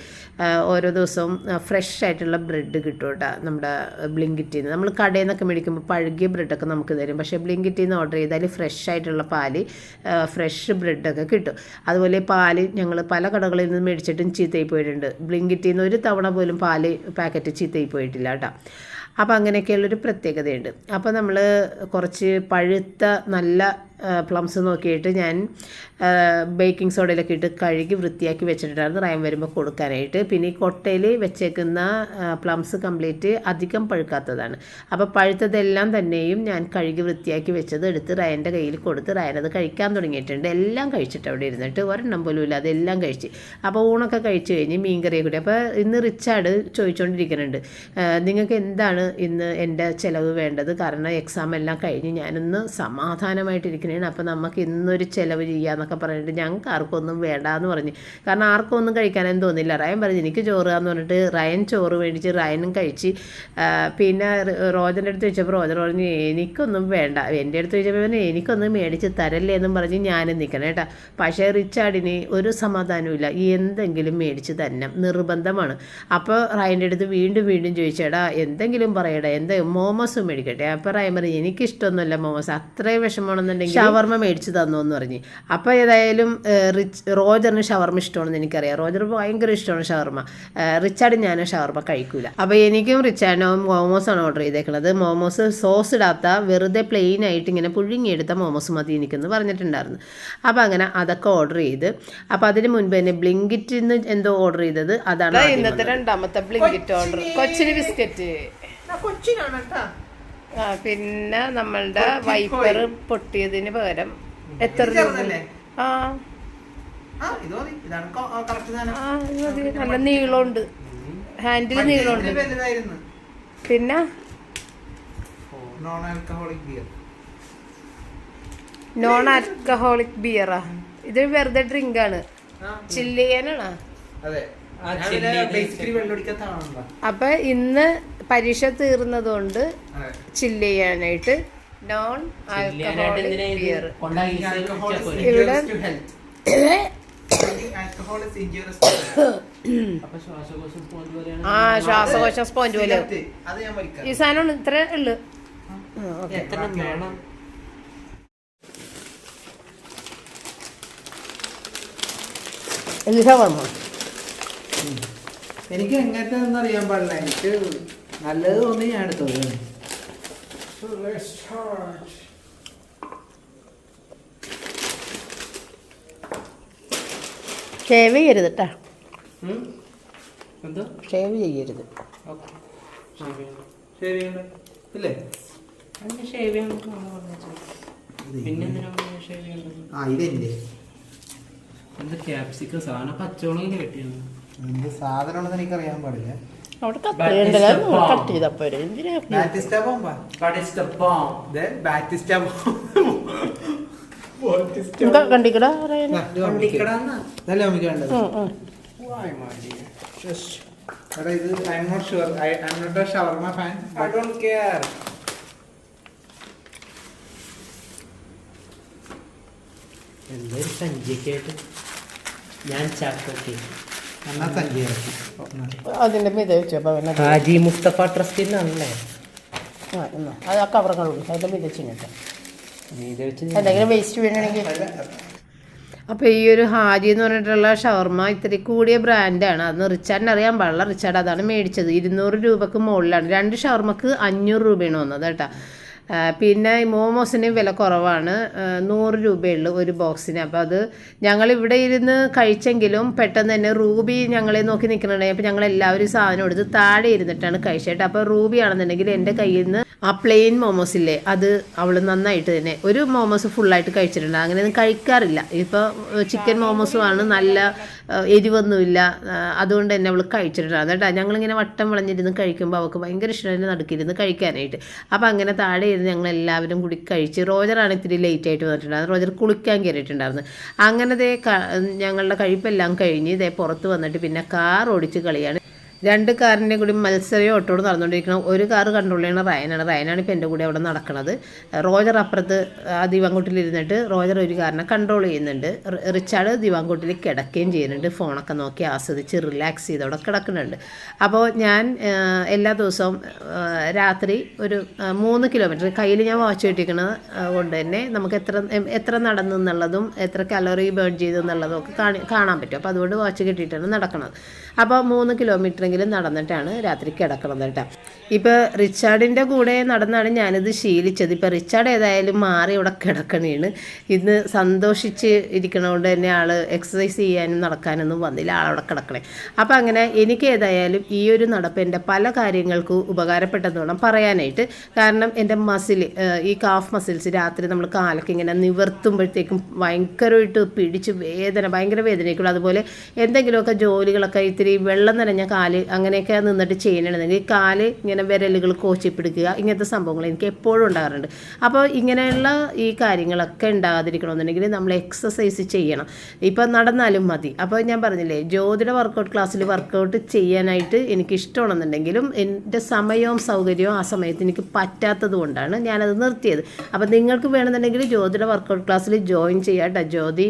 ഓരോ ദിവസവും ഫ്രഷ് ആയിട്ടുള്ള ബ്രെഡ് കിട്ടും കേട്ടോ നമ്മുടെ ബ്ലിങ്കിറ്റിൽ നിന്ന് നമ്മൾ കടയിൽ നിന്നൊക്കെ മേടിക്കുമ്പോൾ പഴകിയ ബ്രെഡൊക്കെ നമുക്ക് തരും. പക്ഷേ ബ്ലിങ്കിറ്റിൽ നിന്ന് ഓർഡർ ചെയ്താൽ ഫ്രഷ് ആയിട്ടുള്ള പാൽ ഫ്രഷ് ബ്രെഡൊക്കെ കിട്ടും. അതുപോലെ പാൽ ഞങ്ങൾ പല കടകളിൽ നിന്ന് മേടിച്ചിട്ടും ചീത്തയായി പോയിട്ടുണ്ട്. ബ്ലിങ്കിറ്റിൽ നിന്ന് ഒരു തവണ പോലും പാൽ പാക്കറ്റ് ചീത്തയായി പോയിട്ടില്ല കേട്ടോ. അപ്പോൾ അങ്ങനെയൊക്കെയുള്ളൊരു പ്രത്യേകതയുണ്ട്. അപ്പോൾ നമ്മൾ കുറച്ച് പഴുത്ത നല്ല പ്ലംസ് നോക്കിയിട്ട് ഞാൻ ബേക്കിംഗ് സോഡയിലൊക്കെ ഇട്ട് കഴുകി വൃത്തിയാക്കി വെച്ചിട്ടുണ്ടായിരുന്നു. റയം വരുമ്പോൾ കൊടുക്കാനായിട്ട്. പിന്നെ ഈ കൊട്ടയിൽ വെച്ചേക്കുന്ന പ്ലംസ് കംപ്ലീറ്റ് അധികം പഴുക്കാത്തതാണ്. അപ്പോൾ പഴുത്തതെല്ലാം തന്നെയും ഞാൻ കഴുകി വൃത്തിയാക്കി വെച്ചത് എടുത്ത് റയന്റെ കയ്യിൽ കൊടുത്ത് റയൻ അത് കഴിക്കാൻ തുടങ്ങിയിട്ടുണ്ട്. എല്ലാം കഴിച്ചിട്ട് അവിടെ ഇരുന്നിട്ട് ഒരെണ്ണം പോലും ഇല്ല അതെല്ലാം കഴിച്ച്. അപ്പോൾ ഊണൊക്കെ കഴിച്ച് കഴിഞ്ഞ് മീൻകറിയെ കൂടി അപ്പോൾ ഇന്ന് റിച്ചാർഡ് ചോദിച്ചുകൊണ്ടിരിക്കുന്നുണ്ട് നിങ്ങൾക്ക് എന്താണ് ഇന്ന് എന്റെ ചിലവ് വേണ്ടത്? കാരണം എക്സാം എല്ലാം കഴിഞ്ഞ് ഞാനൊന്ന് സമാധാനമായിട്ടിരിക്കണേണ് അപ്പോൾ നമുക്ക് ഇന്നൊരു ചിലവ് ചെയ്യാന്നൊക്കെ പറഞ്ഞിട്ട് ഞങ്ങൾക്ക് ആർക്കൊന്നും വേണ്ട എന്ന് പറഞ്ഞു. കാരണം ആർക്കും ഒന്നും കഴിക്കാനൊന്നും തോന്നില്ല. റയൻ പറഞ്ഞു എനിക്ക് ചോറ് എന്ന് പറഞ്ഞിട്ട് റയൻ ചോറ് മേടിച്ച് റയനും കഴിച്ച് പിന്നെ റോജന്റെ അടുത്ത് ചോദിച്ചപ്പോൾ റോജൻ പറഞ്ഞു എനിക്കൊന്നും വേണ്ട. എന്റെ അടുത്ത് ചോദിച്ചപ്പോൾ പറഞ്ഞു, എനിക്കൊന്നും മേടിച്ച് തരല്ലേ എന്നും പറഞ്ഞ് ഞാനും നിൽക്കണം കേട്ടോ. പക്ഷേ റിച്ചാർഡിന് ഒരു സമാധാനമില്ല എന്തെങ്കിലും മേടിച്ച് തന്നെ നിർബന്ധമാണ്. അപ്പോൾ റയന്റെ അടുത്ത് വീണ്ടും വീണ്ടും ചോദിച്ചേടാ എന്തെങ്കിലും പറയടാ. എന്താ മോമോസ് മേടിക്കട്ടെ? അപ്പോൾ റയൻ പറഞ്ഞു എനിക്കിഷ്ടമൊന്നുമില്ല മോമോസ്. അത്രയും വിഷമമാണെന്നുണ്ടെങ്കിൽ ഷവർമ്മ മേടിച്ച് തന്നു എന്ന് പറഞ്ഞ്. അപ്പോൾ ഏതായാലും റിച്ച് റോജറിന് ഷവർമ്മ ഇഷ്ടമാണെന്ന് എനിക്കറിയാം. റോജർ ഭയങ്കര ഇഷ്ടമാണ് ഷവർമ്മ റിച്ചാർഡ് ഞാൻ ഷവർമ്മ കഴിക്കൂല. അപ്പോൾ എനിക്കും റിച്ചാർഡിനും മോമോസാണ് ഓർഡർ ചെയ്തേക്കുന്നത് മോമോസ് സോസ് ഇടാത്ത വെറുതെ പ്ലെയിൻ ആയിട്ട് ഇങ്ങനെ പുഴുങ്ങിയെടുത്ത മോമോസ് മതി എനിക്കെന്ന് പറഞ്ഞിട്ടുണ്ടായിരുന്നു. അപ്പോൾ അങ്ങനെ അതൊക്കെ ഓർഡർ ചെയ്ത്. അപ്പോൾ അതിന് മുൻപ് തന്നെ ബ്ലിങ്കിറ്റിൽ നിന്ന് എന്തോ ഓർഡർ ചെയ്തത് അതാണ് ഇന്നത്തെ രണ്ടാമത്തെ ബ്ലിങ്കിറ്റ് ഓർഡർ. കൊച്ചിന് ബിസ്ക്കറ്റ്. കൊച്ചിനാണ് കേട്ടാ. ആ പിന്നെ നമ്മളുടെ വൈപ്പർ പൊട്ടിയതിന് പകരം എത്ര രൂപ? ആ. ആ ഇത് മതി. കറക്റ്റ് സാധനം. ആ ഇത് നല്ല നീളമുണ്ട്. ഹാൻഡിൽ നീളമുണ്ട്. പിന്നെ? Non alcoholic beer non alcoholic ബിയറാ ഇത് വെറുതെ ഡ്രിങ്ക് ആണ്. ചില്ലിയാനാണോ അപ്പൊ ഇന്ന് പരീക്ഷ തീർന്നതുകൊണ്ട് ചില്ല് ചെയ്യാനായിട്ട് നോൺ ആൽക്കഹോളിക് ബിയർ ഇവിടെ ആ ശ്വാസകോശം സ്പോഞ്ച് പോലെ അത് ഞാൻ വലിക്കാം ഈ സാധനം ഇത്ര ഉള്ളു. എനിക്ക് എങ്ങനത്തെ അറിയാൻ പാടില്ല. എനിക്ക് നല്ലത് തോന്നി ഞാൻ എടുത്തത് ഷേവ് ചെയ്യരുത് കേട്ടാ? ഷേവ് ചെയ്യരുത്. ഓക്കെ. ഷേവ് ചെയ്യണം ഇല്ലേ? ഷേവ് ചെയ്യണം. പിന്നെ ഷേവ് ആ ഇതെന്റെ എന്ത് ക്യാപ്സിക്കം സാധനം പച്ചവളം കെട്ടിയാണ്. എന്ത് സാധനമാണെന്ന് എനിക്കറിയാൻ പാടില്ല. അവിടെ bomb. കട്ട് ചെയ്തപ്പോ എന്തിനാ ബാറ്റിസ്റ്റ ബോംബാ ബാറ്റിസ്റ്റ ബോംബ്. ബാറ്റിസ്റ്റ എന്താ കണ്ടിക്കടാ എന്തൊരു സഞ്ചിക്കായിട്ട് ഞാൻ ചാക്കൊക്കെ എന്നാ സഞ്ജയ് ഇറക്കി അതിന്റെ മീത വെച്ചപ്പോ പിന്നെ ഹാജി മുസ്തഫ ട്രസ്റ്റിൽ നിന്നാണല്ലേ ആ, എന്നാ. അത് ആ കവറങ്ങളുള്ളൂ അതിന്റെ മീത ചിന്നിട്ട് നീ വെച്ച് എന്തെങ്കിലും വേസ്റ്റ് അപ്പോൾ ഈ ഒരു ഹാജി എന്ന് പറഞ്ഞിട്ടുള്ള ഷവർമ ഇത്തിരി കൂടിയ ബ്രാൻഡാണ് അത് റിച്ചാർഡിന് അറിയാൻ പാടില്ല. റിച്ചാർഡ് അതാണ് മേടിച്ചത്. ഇരുന്നൂറ് രൂപക്ക് മുകളിലാണ്. രണ്ട് ഷവർമക്ക് അഞ്ഞൂറ് രൂപയാണ് വന്നത് കേട്ടോ. പിന്നെ ഈ മോമോസിന് വില കുറവാണ്. നൂറ് രൂപയുള്ളൂ ഒരു ബോക്സിന്. അപ്പോൾ അത് ഞങ്ങൾ ഇവിടെ ഇരുന്ന് കഴിച്ചെങ്കിലും പെട്ടെന്ന് തന്നെ റൂബി ഞങ്ങളെ നോക്കി നിൽക്കുന്നുണ്ടെങ്കിൽ അപ്പോൾ ഞങ്ങൾ എല്ലാവരും സാധനം എടുത്ത് താഴെ ഇരുന്നിട്ടാണ് കഴിച്ചത് അപ്പോൾ റൂബി ആണെന്നുണ്ടെങ്കിൽ എന്റെ കയ്യിൽ നിന്ന് ആ പ്ലെയിൻ മോമോസ് ഇല്ലേ അത് അവൾ നന്നായിട്ട് തന്നെ ഒരു മോമോസ് ഫുള്ളായിട്ട് കഴിച്ചിട്ടുണ്ട്. അങ്ങനെയൊന്നും കഴിക്കാറില്ല. ഇപ്പോൾ ചിക്കൻ മോമോസും ആണ് നല്ല എരിവൊന്നുമില്ല. അതുകൊണ്ട് തന്നെ അവൾ കഴിച്ചിട്ടുണ്ട്. കേട്ടോ. ഞങ്ങളിങ്ങനെ വട്ടം വിളഞ്ഞിരുന്ന് കഴിക്കുമ്പോൾ അവൾക്ക് ഭയങ്കര ഇഷ്ടമായിട്ട് നടുക്കിരുന്ന് കഴിക്കാനായിട്ട്. അപ്പോൾ അങ്ങനെ താഴെ ഞങ്ങൾ എല്ലാവരും കൂടി കഴിച്ച് റോജറാണ് ഇത്തിരി ലേറ്റ് ആയിട്ട് വന്നിട്ടുണ്ടായിരുന്നു റോജർ കുളിക്കാൻ കയറിയിട്ടുണ്ടായിരുന്നു. അങ്ങനെ ദേ ഞങ്ങളുടെ കഴിപ്പെല്ലാം കഴിഞ്ഞ് ഇതേ പുറത്ത് വന്നിട്ട് പിന്നെ കാർ ഓടിച്ച് കളിയാണ്. രണ്ട് കാറിന്റെ കൂടി മത്സരം ഓട്ടോട് നടന്നുകൊണ്ടിരിക്കണം. ഒരു കൺട്രോൾ ചെയ്യണ റയനാണ്. റയനാണ് ഇപ്പോൾ എന്റെ കൂടെ അവിടെ നടക്കുന്നത് റോജർ അപ്പുറത്ത് ആ ദിവാങ്കൂട്ടിൽ ഇരുന്നിട്ട് റോജർ ഒരു കാറിനെ കൺട്രോൾ ചെയ്യുന്നുണ്ട്. റിച്ചാർഡ് ദിവാങ്കൂട്ടിൽ കിടക്കുകയും ചെയ്യുന്നുണ്ട്. ഫോണൊക്കെ നോക്കി ആസ്വദിച്ച് റിലാക്സ് ചെയ്ത് അവിടെ കിടക്കുന്നുണ്ട്. അപ്പോൾ ഞാൻ എല്ലാ ദിവസവും രാത്രി ഒരു മൂന്ന് കിലോമീറ്റർ കയ്യിൽ ഞാൻ വാച്ച് കിട്ടിക്കുന്നത് കൊണ്ട് തന്നെ നമുക്ക് എത്ര എത്ര നടന്നു എന്നുള്ളതും എത്ര കലോറി ബേൺ ചെയ്തു എന്നുള്ളതും ഒക്കെ കാണാൻ പറ്റും. അപ്പോൾ അതുകൊണ്ട് വാച്ച് കിട്ടിയിട്ടാണ് നടക്കുന്നത് അപ്പോൾ മൂന്ന് കിലോമീറ്ററെങ്കിലും നടന്നിട്ടാണ് രാത്രി കിടക്കണം കേട്ടോ. ഇപ്പോൾ റിച്ചാർഡിന്റെ കൂടെ നടന്നാണ് ഞാനിത് ശീലിച്ചത്. ഇപ്പോൾ റിച്ചാർഡ് ഏതായാലും മാറി ഇവിടെ കിടക്കണേണ്. ഇന്ന് സന്തോഷിച്ച് ഇരിക്കണോണ്ട് തന്നെ ആൾ എക്സസൈസ് ചെയ്യാനും നടക്കാനൊന്നും വന്നില്ല. ആളവിടെ കിടക്കണേ. അപ്പോൾ അങ്ങനെ എനിക്ക് ഏതായാലും ഈ ഒരു നടപ്പ് എന്റെ പല കാര്യങ്ങൾക്കും ഉപകാരപ്പെട്ടെന്ന് വേണം പറയാനായിട്ട്. കാരണം എന്റെ മസിൽ ഈ കാഫ് മസിൽസ് രാത്രി നമ്മൾ കാലൊക്കെ ഇങ്ങനെ നിവർത്തുമ്പോഴത്തേക്കും ഭയങ്കരമായിട്ട് പിടിച്ച് വേദന ഭയങ്കര വേദനയ്ക്കുള്ളൂ അതുപോലെ എന്തെങ്കിലുമൊക്കെ ജോലികളൊക്കെ ഇത്തിരി വെള്ളം നനഞ്ഞ കാൽ അങ്ങനെയൊക്കെ നിന്നിട്ട് ചെയ്യണമെന്നുണ്ടെങ്കിൽ കാൽ ഇങ്ങനെ വിരലുകൾ കോച്ചിപ്പിടിക്കുക ഇങ്ങനത്തെ സംഭവങ്ങൾ എനിക്ക് എപ്പോഴും ഉണ്ടാകാറുണ്ട്. അപ്പോൾ ഇങ്ങനെയുള്ള ഈ കാര്യങ്ങളൊക്കെ ഉണ്ടാകാതിരിക്കണമെന്നുണ്ടെങ്കിൽ നമ്മൾ എക്സസൈസ് ചെയ്യണം. ഇപ്പം നടന്നാലും മതി. അപ്പോൾ ഞാൻ പറഞ്ഞില്ലേ ജ്യോതിയുടെ വർക്കൗട്ട് ക്ലാസ്സിൽ വർക്കൗട്ട് ചെയ്യാനായിട്ട് എനിക്ക് ഇഷ്ടമാണെന്നുണ്ടെങ്കിലും എന്റെ സമയവും സൗകര്യവും ആ സമയത്ത് എനിക്ക് പറ്റാത്തത് കൊണ്ടാണ് ഞാനത് നിർത്തിയത്. അപ്പോൾ നിങ്ങൾക്ക് വേണമെന്നുണ്ടെങ്കിൽ ജ്യോതിയുടെ വർക്കൗട്ട് ക്ലാസ്സിൽ ജോയിൻ ചെയ്യാട്ടോ. ജ്യോതി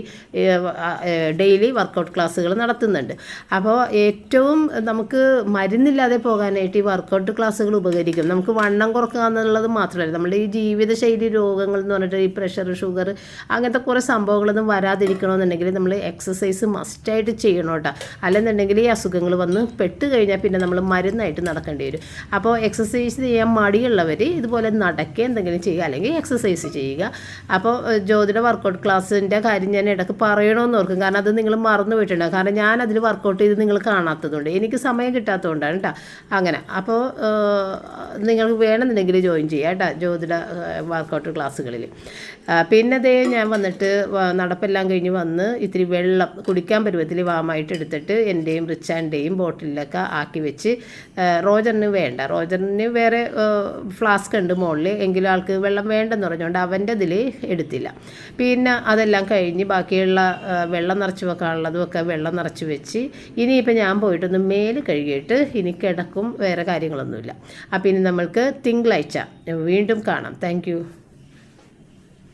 ഡെയിലി വർക്കൗട്ട് ക്ലാസ്സുകൾ നടത്തുന്നുണ്ട്. അപ്പോൾ ഏറ്റവും നമുക്ക് മരുന്നില്ലാതെ പോകാനായിട്ട് ഈ വർക്കൗട്ട് ക്ലാസ്സുകൾ ഉപകരിക്കും. നമുക്ക് വണ്ണം കുറക്കുക എന്നുള്ളത് മാത്രമല്ല നമ്മുടെ ഈ ജീവിതശൈലി രോഗങ്ങൾ എന്ന് പറഞ്ഞിട്ട് ഈ പ്രഷർ ഷുഗർ അങ്ങനത്തെ കുറേ സംഭവങ്ങളൊന്നും വരാതിരിക്കണമെന്നുണ്ടെങ്കിൽ നമ്മൾ എക്സസൈസ് മസ്റ്റായിട്ട് ചെയ്യണം കേട്ടോ. അല്ലെന്നുണ്ടെങ്കിൽ ഈ അസുഖങ്ങൾ വന്ന് പെട്ട് കഴിഞ്ഞാൽ പിന്നെ നമ്മൾ മരുന്നായിട്ട് നടക്കേണ്ടി വരും. അപ്പോൾ എക്സസൈസ് ചെയ്യാൻ മടിയുള്ളവർ ഇതുപോലെ നടക്കുക എന്തെങ്കിലും ചെയ്യുക അല്ലെങ്കിൽ എക്സസൈസ് ചെയ്യുക. അപ്പോൾ ജ്യോതിയുടെ വർക്കൗട്ട് ക്ലാസ്സിന്റെ കാര്യം ഞാൻ ഇടയ്ക്ക് പറയണമെന്ന് ഓർക്കും. കാരണം അത് നിങ്ങൾ മറന്നു പോയിട്ടുണ്ടാകും കാരണം ഞാൻ അതിൽ വർക്കൗട്ട് ചെയ്ത് നിങ്ങൾ കാണാത്തതുകൊണ്ട് എനിക്ക് സമയം കിട്ടാത്തതുകൊണ്ടാണ് കേട്ടോ അങ്ങനെ. അപ്പോൾ നിങ്ങൾക്ക് വേണമെന്നുണ്ടെങ്കിൽ ജോയിൻ ചെയ്യാം കേട്ടോ ജ്യോതിട വർക്കൗട്ട് ക്ലാസ്സുകളിൽ പിന്നെ ദേ ഞാൻ വന്നിട്ട് നടപ്പെല്ലാം കഴിഞ്ഞ് വന്ന് ഇത്തിരി വെള്ളം കുടിക്കാൻ പരുവത്തിൽ വാമായിട്ട് എടുത്തിട്ട് എന്റെയും റിച്ചാന്റെയും ബോട്ടിലൊക്കെ ആക്കി വെച്ച് റോജറിന് വേണ്ട. റോജറിന് വേറെ ഫ്ലാസ്ക് ഉണ്ട് മുകളിൽ എങ്കിലും ആൾക്ക് വെള്ളം വേണ്ടെന്ന് പറഞ്ഞുകൊണ്ട് അവന്റെ ഇതിൽ എടുത്തില്ല. പിന്നെ അതെല്ലാം കഴിഞ്ഞ് ബാക്കിയുള്ള വെള്ളം നിറച്ച് വെക്കാനുള്ളതും ഒക്കെ വെള്ളം നിറച്ച് വെച്ച് ഇനിയിപ്പോൾ ഞാൻ പോയിട്ടൊന്ന് മേൽ കഴുകിയിട്ട് ഇനി കിടക്കും വേറെ കാര്യങ്ങളൊന്നുമില്ല. അപ്പം ഇനി നമ്മൾക്ക് തിങ്കളാഴ്ച വീണ്ടും കാണാം. താങ്ക്